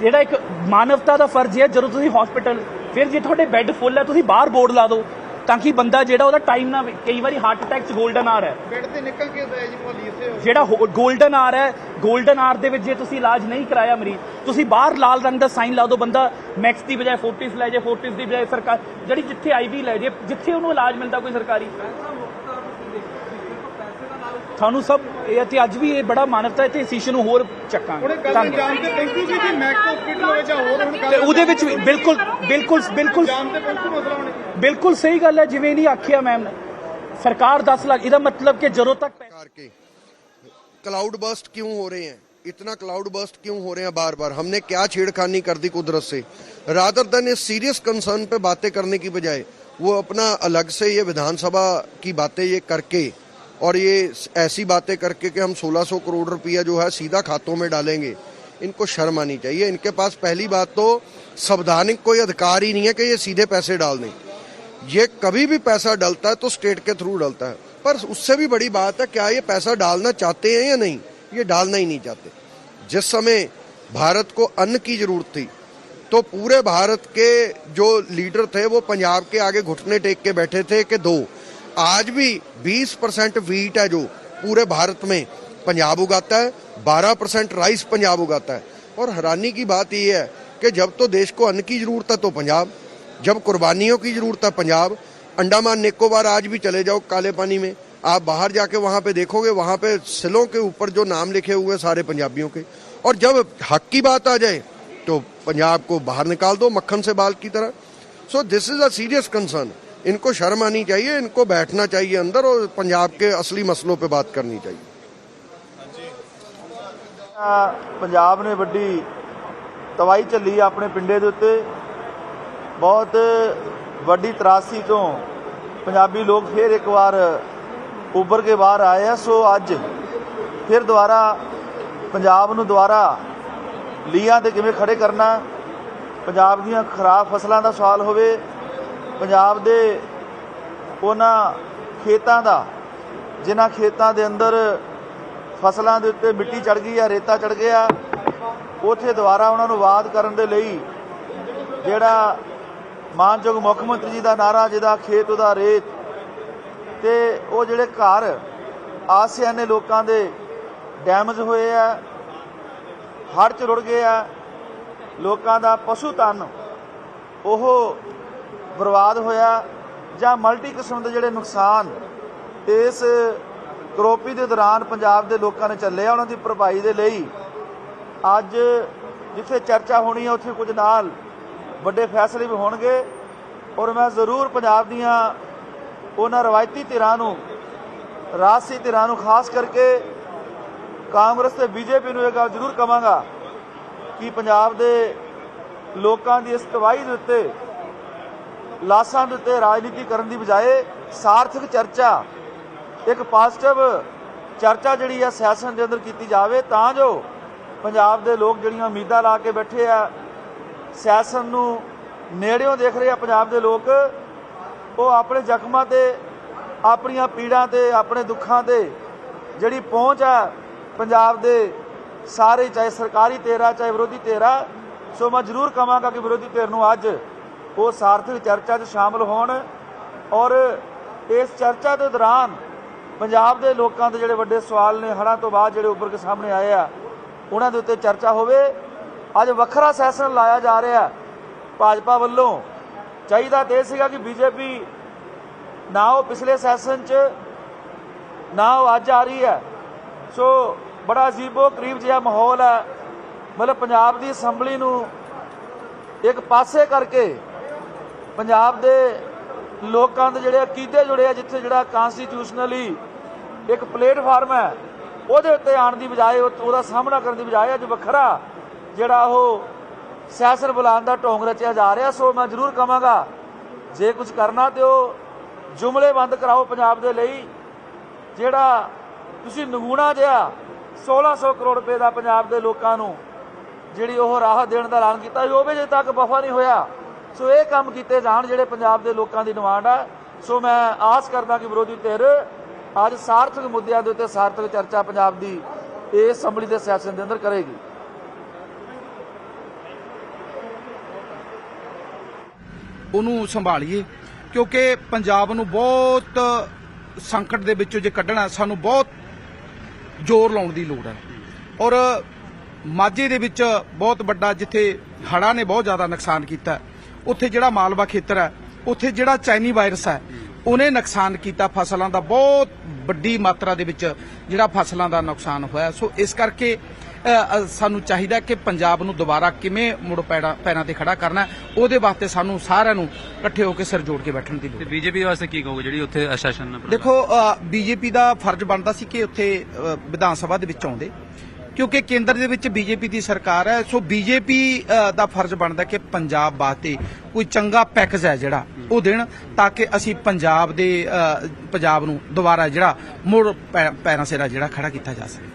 ਜਿਹੜਾ ਇੱਕ ਮਾਨਵਤਾ ਦਾ ਫਰਜ਼ ਹੈ, ਜਦੋਂ ਤੁਸੀਂ ਹਸਪੀਟਲ ਫਿਰ ਜੇ ਤੁਹਾਡੇ ਬੈੱਡ ਫੁੱਲ ਹੈ, ਤੁਸੀਂ ਬਾਹਰ ਬੋਰਡ ਲਾ ਦਿਓ। ਤਾਂ ਕਿ ਬੰਦਾ ਜਿਹੜਾ ਉਹਦਾ ਟਾਈਮ ਨਾ ਕਈ ਵਾਰੀ ਹਾਰਟ ਅਟੈਕ ਚ 골ਡਨ ਆਰ ਹੈ। ਬੈੱਡ ਤੇ ਨਿਕਲ ਕੇ ਹੋਇਆ ਜੀ ਪੁਲਿਸ ਸੇ ਜਿਹੜਾ 골ਡਨ ਆਰ ਹੈ 골ਡਨ ਆਰ ਦੇ ਵਿੱਚ ਜੇ ਤੁਸੀਂ ਇਲਾਜ ਨਹੀਂ ਕਰਾਇਆ ਮਰੀਜ਼ ਤੁਸੀਂ ਬਾਹਰ ਲਾਲ ਰੰਗ ਦਾ ਸਾਈਨ ਲਾ ਦਿਓ ਬੰਦਾ ਮੈਕਸ ਦੀ ਬਜਾਏ ਫੋਰਟਿਸ ਲੈ ਜਾਏ ਫੋਰਟਿਸ ਦੀ ਬਜਾਏ ਸਰਕਾਰ ਜਿਹੜੀ ਜਿੱਥੇ ਆਈਵੀ ਲੈ ਜੇ ਜਿੱਥੇ ਉਹਨੂੰ ਇਲਾਜ ਮਿਲਦਾ ਕੋਈ ਸਰਕਾਰੀ। ਤੁਹਾਨੂੰ ਸਭ ਇਹ ਤੇ ਅੱਜ ਵੀ ਇਹ ਬੜਾ ਮਾਨਵਤਾ ਹੈ ਤੇ ਇਸ ਇਸ਼ੂ ਨੂੰ ਹੋਰ ਚੱਕਾਂਗੇ ਉਹਨੇ ਗੱਲ ਧੰਨਵਾਦ। ਜਾਣ ਤੇ ਪਹੁੰਚੂ ਜੀ ਜੀ ਮੈਕਸ ਹਸਪੀਟਲ ਹੋਵੇ ਜਾਂ ਹੋਰ ਹੁਣ ਗੱਲ ਤੇ ਉਹਦੇ ਵਿੱਚ ਵੀ ਬਿਲਕੁਲ ਬਿਲਕੁਲ ਬਿਲਕੁਲ ਜਾਣ ਤੇ ਪਹੁੰਚੂ ਮਸਲਾ ਹੁਣ ਬਿਲਕੁਲ ਸਹੀ ਗੱਲ ਹੈ ਜਿਵੇਂ ਨਹੀਂ ਆਖਿਆ ਮੈਮ ਨੇ ਸਰਕਾਰ 10 ਲੱਖ ਇਹਦਾ ਮਤਲਬ ਕਿ ਜਦੋਂ ਤੱਕ ਪੈਸੇ सरकार के क्लाउड बर्स्ट क्यों हो रहे हैं इतना क्लाउड बर्स्ट क्यों हो रहे हैं बार बार हमने क्या छेड़खानी कर दी कुदरत से रादर देन इस सीरियस कंसर्न पे बातें करने की बजाय वो अपना अलग से ये विधानसभा की बातें ये करके और ये ऐसी बातें करके कि हम 1600 करोड़ रुपया जो है सीधा खातों में डालेंगे, इनको शर्म आनी चाहिए। इनके पास पहली बात तो संवैधानिक कोई अधिकार ही नहीं है कि ये सीधे पैसे डाल दें। ये कभी भी पैसा डलता है तो स्टेट के थ्रू डलता है। पर उससे भी बड़ी बात है, क्या ये पैसा डालना चाहते हैं या नहीं? ये डालना ही नहीं चाहते। जिस समय भारत को अन्न की ज़रूरत थी तो पूरे भारत के जो लीडर थे, वो पंजाब के आगे घुटने टेक के बैठे थे कि दो आज भी 20 परसेंट वीट है जो पूरे भारत में पंजाब उगाता है 12 परसेंट राइस पंजाब उगाता है। और हैरानी की बात यह है कि जब तो देश को अन्न की ज़रूरत है तो पंजाब, जब कुर्बानियों की ज़रूरत है पंजाब, अंडमान निकोबार आज भी चले जाओ काले पानी में। आप बाहर जाके वहाँ पे देखोगे, वहाँ पे सिलों के ऊपर जो नाम लिखे हुए सारे पंजाबियों के। और जब हक की बात आ जाए तो पंजाब को बाहर निकाल दो मक्खन से बाल की तरह। So this is a serious concern इनको शर्म आनी चाहिए इनको बैठना चाहिए अंदर और पंजाब के असली मसलों पे बात करनी चाहिए ਪੰਜਾਬ ਨੇ ਵੱਡੀ ਤਵਾਈ ਚੱਲੀ ਆਪਣੇ ਪਿੰਡੇ ਦੇ ਉੱਤੇ ਬਹੁਤ ਵੱਡੀ ਤਰਾਸੀ ਤੋਂ ਪੰਜਾਬੀ ਲੋਕ ਫਿਰ ਇੱਕ ਵਾਰ ਉੱਭਰ ਕੇ ਬਾਹਰ ਆਏ ਆ ਸੋ ਅੱਜ ਫਿਰ ਦੁਬਾਰਾ ਪੰਜਾਬ ਨੂੰ ਦੁਬਾਰਾ ਲੀਹਾਂ ਤੇ ਕਿਵੇਂ ਖੜੇ ਕਰਨਾ ਪੰਜਾਬ ਦੀਆਂ ਖਰਾਬ ਫਸਲਾਂ ਦਾ ਸਵਾਲ ਹੋਵੇ ਪੰਜਾਬ ਦੇ ਉਹਨਾਂ ਖੇਤਾਂ ਦਾ, ਜਿਨ੍ਹਾਂ ਖੇਤਾਂ ਦੇ ਅੰਦਰ ਫਸਲਾਂ ਦੇ ਉੱਤੇ ਮਿੱਟੀ ਚੜ ਗਈ ਆ, ਰੇਤਾ ਚੜ ਗਿਆ, ਉੱਥੇ ਦੁਬਾਰਾ ਉਹਨਾਂ ਨੂੰ ਆਬਾਦ ਕਰਨ ਦੇ ਲਈ ਜਿਹੜਾ ਮਾਨਯੋਗ ਮੁੱਖ ਮੰਤਰੀ ਜੀ ਦਾ ਨਾਰਾ, ਜਿਹਦਾ ਖੇਤ ਉਹਦਾ ਰੇਤ, ਤੇ ਉਹ ਜਿਹੜੇ ਘਰ ਆਸਿਆਨੇ ਲੋਕਾਂ ਦੇ ਡੈਮੇਜ ਹੋਏ ਆ, ਹੜ੍ਹ ਚ ਰੁੜ ਗਏ ਆ, ਲੋਕਾਂ ਦਾ ਪਸ਼ੂ ਧਨ, ਉਹ ਬਰਬਾਦ ਹੋਇਆ ਜਾਂ ਮਲਟੀ ਕਿਸਮ ਦੇ ਜਿਹੜੇ ਨੁਕਸਾਨ ਇਸ ਕਰੋਪੀ ਦੇ ਦੌਰਾਨ ਪੰਜਾਬ ਦੇ ਲੋਕਾਂ ਨੇ ਚੱਲੇ ਆ, ਉਹਨਾਂ ਦੀ ਭਰਪਾਈ ਦੇ ਲਈ, ਅੱਜ ਜਿੱਥੇ ਚਰਚਾ ਹੋਣੀ ਹੈ ਉੱਥੇ ਕੁਝ ਨਾਲ ਵੱਡੇ ਫੈਸਲੇ ਵੀ ਹੋਣਗੇ। ਔਰ ਮੈਂ ਜ਼ਰੂਰ ਪੰਜਾਬ ਦੀਆਂ ਉਹਨਾਂ ਰਵਾਇਤੀ ਧਿਰਾਂ ਨੂੰ, ਰਾਜਸੀ ਧਿਰਾਂ ਨੂੰ ਖਾਸ ਕਰਕੇ ਕਾਂਗਰਸ ਤੇ ਬੀਜੇਪੀ ਨੂੰ ਇਹ ਗੱਲ ਜ਼ਰੂਰ ਕਵਾਂਗਾ ਕਿ ਪੰਜਾਬ ਦੇ ਲੋਕਾਂ ਦੀ ਇਸ ਤਬਾਹੀ ਦੇ ਉੱਤੇ ਲਾਸਾਂ ਦੇ ਉੱਤੇ ਰਾਜਨੀਤੀ ਕਰਨ ਦੀ ਬਜਾਏ ਸਾਰਥਕ ਚਰਚਾ, ਇੱਕ ਪੋਜ਼ਿਟਿਵ ਚਰਚਾ ਜਿਹੜੀ ਆ ਸਿਆਸਤ ਦੇ ਅੰਦਰ ਕੀਤੀ ਜਾਵੇ, ਤਾਂ ਜੋ ਪੰਜਾਬ ਦੇ ਲੋਕ ਜਿਹੜੀਆਂ ਉਮੀਦਾਂ ਲਾ ਕੇ ਬੈਠੇ ਆ, ਸਿਆਸਤ ਨੂੰ ਨੇੜਿਓਂ ਦੇਖ ਰਹੇ ਆ ਪੰਜਾਬ ਦੇ ਲੋਕ, ਉਹ ਆਪਣੇ ਜ਼ਖਮਾਂ ਤੇ, ਆਪਣੀਆਂ ਪੀੜਾਂ ਤੇ, ਆਪਣੇ ਦੁੱਖਾਂ ਤੇ ਜਿਹੜੀ ਪਹੁੰਚ ਆ ਪੰਜਾਬ ਦੇ ਸਾਰੇ, ਚਾਹੇ ਸਰਕਾਰੀ ਤੇਰਾ, ਚਾਹੇ ਵਿਰੋਧੀ ਤੇਰਾ, ਸੋ ਮੈਂ ਜ਼ਰੂਰ ਕਹਾਂਗਾ ਕਿ ਵਿਰੋਧੀ ਧਿਰ ਨੂੰ ਅੱਜ ਉਹ ਸਾਰਥਕ ਚਰਚਾ 'ਚ ਸ਼ਾਮਲ ਹੋਣ ਔਰ ਇਸ ਚਰਚਾ ਦੇ ਦੌਰਾਨ ਪੰਜਾਬ ਦੇ ਲੋਕਾਂ ਦੇ ਜਿਹੜੇ ਵੱਡੇ ਸਵਾਲ ਨੇ, ਹੜ੍ਹਾਂ ਤੋਂ ਬਾਅਦ ਜਿਹੜੇ ਉੱਭਰ ਕੇ ਸਾਹਮਣੇ ਆਏ ਆ, ਉਹਨਾਂ ਦੇ ਉੱਤੇ ਚਰਚਾ ਹੋਵੇ। ਅੱਜ ਵੱਖਰਾ ਸੈਸ਼ਨ ਲਾਇਆ ਜਾ ਰਿਹਾ ਭਾਜਪਾ ਵੱਲੋਂ। ਚਾਹੀਦਾ ਤੇ ਇਹ ਸੀਗਾ ਕਿ ਬੀਜੇਪੀ ਨਾ ਉਹ ਪਿਛਲੇ ਸੈਸ਼ਨ 'ਚ, ਨਾ ਉਹ ਅੱਜ ਆ ਰਹੀ ਹੈ। ਸੋ ਬੜਾ ਅਜੀਬੋ ਕਰੀਬ ਜਿਹਾ ਮਾਹੌਲ ਹੈ। ਮਤਲਬ ਪੰਜਾਬ ਦੀ ਅਸੈਂਬਲੀ ਨੂੰ ਇੱਕ ਪਾਸੇ ਕਰਕੇ ਪੰਜਾਬ ਦੇ ਲੋਕਾਂ ਦੇ ਜਿਹੜੇ ਅਕੀਦੇ ਜੁੜੇ ਆ, ਜਿੱਥੇ ਜਿਹੜਾ ਕਨਸਟੀਟਿਊਸ਼ਨਲੀ ਇੱਕ ਪਲੇਟਫਾਰਮ ਹੈ, ਉਹਦੇ ਉੱਤੇ ਆਉਣ ਦੀ ਬਜਾਏ ਉਹਦਾ ਸਾਹਮਣਾ ਕਰਨ ਦੀ ਬਜਾਏ ਅੱਜ ਵੱਖਰਾ ਜਿਹੜਾ ਉਹ ਸਿਆਸਤ ਬੁਲਾਉਣ ਦਾ ਢੋਂਗ ਰਚਿਆ ਜਾ ਰਿਹਾ। ਸੋ ਮੈਂ ਜ਼ਰੂਰ ਕਹਾਂਗਾ, ਜੇ ਕੁਝ ਕਰਨਾ ਤੇ ਉਹ ਜੁਮਲੇ ਬੰਦ ਕਰਾਓ ਪੰਜਾਬ ਦੇ ਲਈ। ਜਿਹੜਾ ਤੁਸੀਂ ਨਗੂਣਾ ਜਿਹਾ 1600 ਕਰੋੜ ਰੁਪਏ ਦਾ ਪੰਜਾਬ ਦੇ ਲੋਕਾਂ ਨੂੰ ਜਿਹੜੀ ਉਹ ਰਾਹਤ ਦੇਣ ਦਾ ਐਲਾਨ ਕੀਤਾ ਉਹ ਵੀ ਜੇ ਤੱਕ ਵਫਾ ਨਹੀਂ ਹੋਇਆ। ਸੋ ਇਹ ਕੰਮ ਕੀਤੇ ਜਾਣ ਜਿਹੜੇ ਪੰਜਾਬ ਦੇ ਲੋਕਾਂ ਦੀ ਡਿਮਾਂਡ ਆ। ਸੋ ਮੈਂ ਆਸ ਕਰਦਾ ਕਿ ਵਿਰੋਧੀ ਧਿਰ ਅੱਜ ਸਾਰਥਕ ਮੁੱਦਿਆਂ ਦੇ ਉੱਤੇ ਸਾਰਥਕ ਚਰਚਾ ਪੰਜਾਬ ਦੀ ਇਹ ਅਸੈਂਬਲੀ ਦੇ ਸੈਸ਼ਨ ਦੇ ਅੰਦਰ ਕਰੇਗੀ। ਉਹਨੂੰ ਸੰਭਾਲੀਏ, ਕਿਉਂਕਿ ਪੰਜਾਬ ਨੂੰ ਬਹੁਤ ਸੰਕਟ ਦੇ ਵਿੱਚੋਂ ਜੇ ਕੱਢਣਾ, ਸਾਨੂੰ ਬਹੁਤ ਜ਼ੋਰ ਲਾਉਣ ਦੀ ਲੋੜ ਹੈ। ਔਰ ਮਾਝੇ ਦੇ ਵਿੱਚ ਬਹੁਤ ਵੱਡਾ, ਜਿੱਥੇ ਹੜ੍ਹਾਂ ਨੇ ਬਹੁਤ ਜ਼ਿਆਦਾ ਨੁਕਸਾਨ ਕੀਤਾ ਉੱਥੇ ਜਿਹੜਾ ਮਾਲਵਾ ਖੇਤਰ ਹੈ ਉੱਥੇ ਜਿਹੜਾ ਚਾਈਨੀ ਵਾਇਰਸ ਹੈ ਉਹਨੇ ਨੁਕਸਾਨ ਕੀਤਾ ਫਸਲਾਂ ਦਾ ਬਹੁਤ ਵੱਡੀ ਮਾਤਰਾ ਦੇ ਵਿੱਚ ਜਿਹੜਾ ਫਸਲਾਂ ਦਾ ਨੁਕਸਾਨ ਹੋਇਆ ਸੋ ਇਸ ਕਰਕੇ ਸਾਨੂੰ ਚਾਹੀਦਾ ਕਿ ਪੰਜਾਬ ਨੂੰ ਦੁਬਾਰਾ ਕਿਵੇਂ ਮੁੜ ਪੈਰਾਂ ਤੇ ਖੜਾ ਕਰਨਾ ਉਹਦੇ ਵਾਸਤੇ ਸਾਨੂੰ ਸਾਰਿਆਂ ਨੂੰ ਇਕੱਠੇ ਹੋ ਕੇ ਸਿਰ ਜੋੜ ਕੇ ਬੈਠਣ ਦੀ ਲੋੜ ਤੇ ਹੈ ਬੀਜੇਪੀ ਵਾਸਤੇ ਕੀ ਕਹੋਗੇ ਜਿਹੜੀ ਉੱਥੇ ਸੈਸ਼ਨ ਦੇਖੋ ਬੀਜੇਪੀ ਦਾ ਫਰਜ਼ ਬਣਦਾ ਸੀ ਕਿ ਉੱਥੇ ਵਿਧਾਨ ਸਭਾ ਦੇ ਵਿੱਚ ਆਉਂਦੇ। ਕਿਉਂਕਿ ਕੇਂਦਰ ਦੇ ਵਿੱਚ ਬੀਜੇਪੀ ਦੀ ਸਰਕਾਰ ਹੈ, ਸੋ ਬੀਜੇਪੀ ਦਾ ਫਰਜ਼ ਬਣਦਾ ਕਿ ਪੰਜਾਬ ਵਾਸਤੇ ਕੋਈ ਚੰਗਾ ਪੈਕੇਜ ਹੈ ਜਿਹੜਾ, ਉਹ ਦੇਣ ਤਾਂ ਕਿ ਅਸੀਂ ਪੰਜਾਬ ਦੇ ਪੰਜਾਬ ਨੂੰ ਦੁਬਾਰਾ ਜਿਹੜਾ ਮੁੜ ਪੈ- ਪੈਰਾਂ ਸਿਰਾ ਜਿਹੜਾ ਖੜਾ ਕੀਤਾ ਜਾ ਸਕੇ।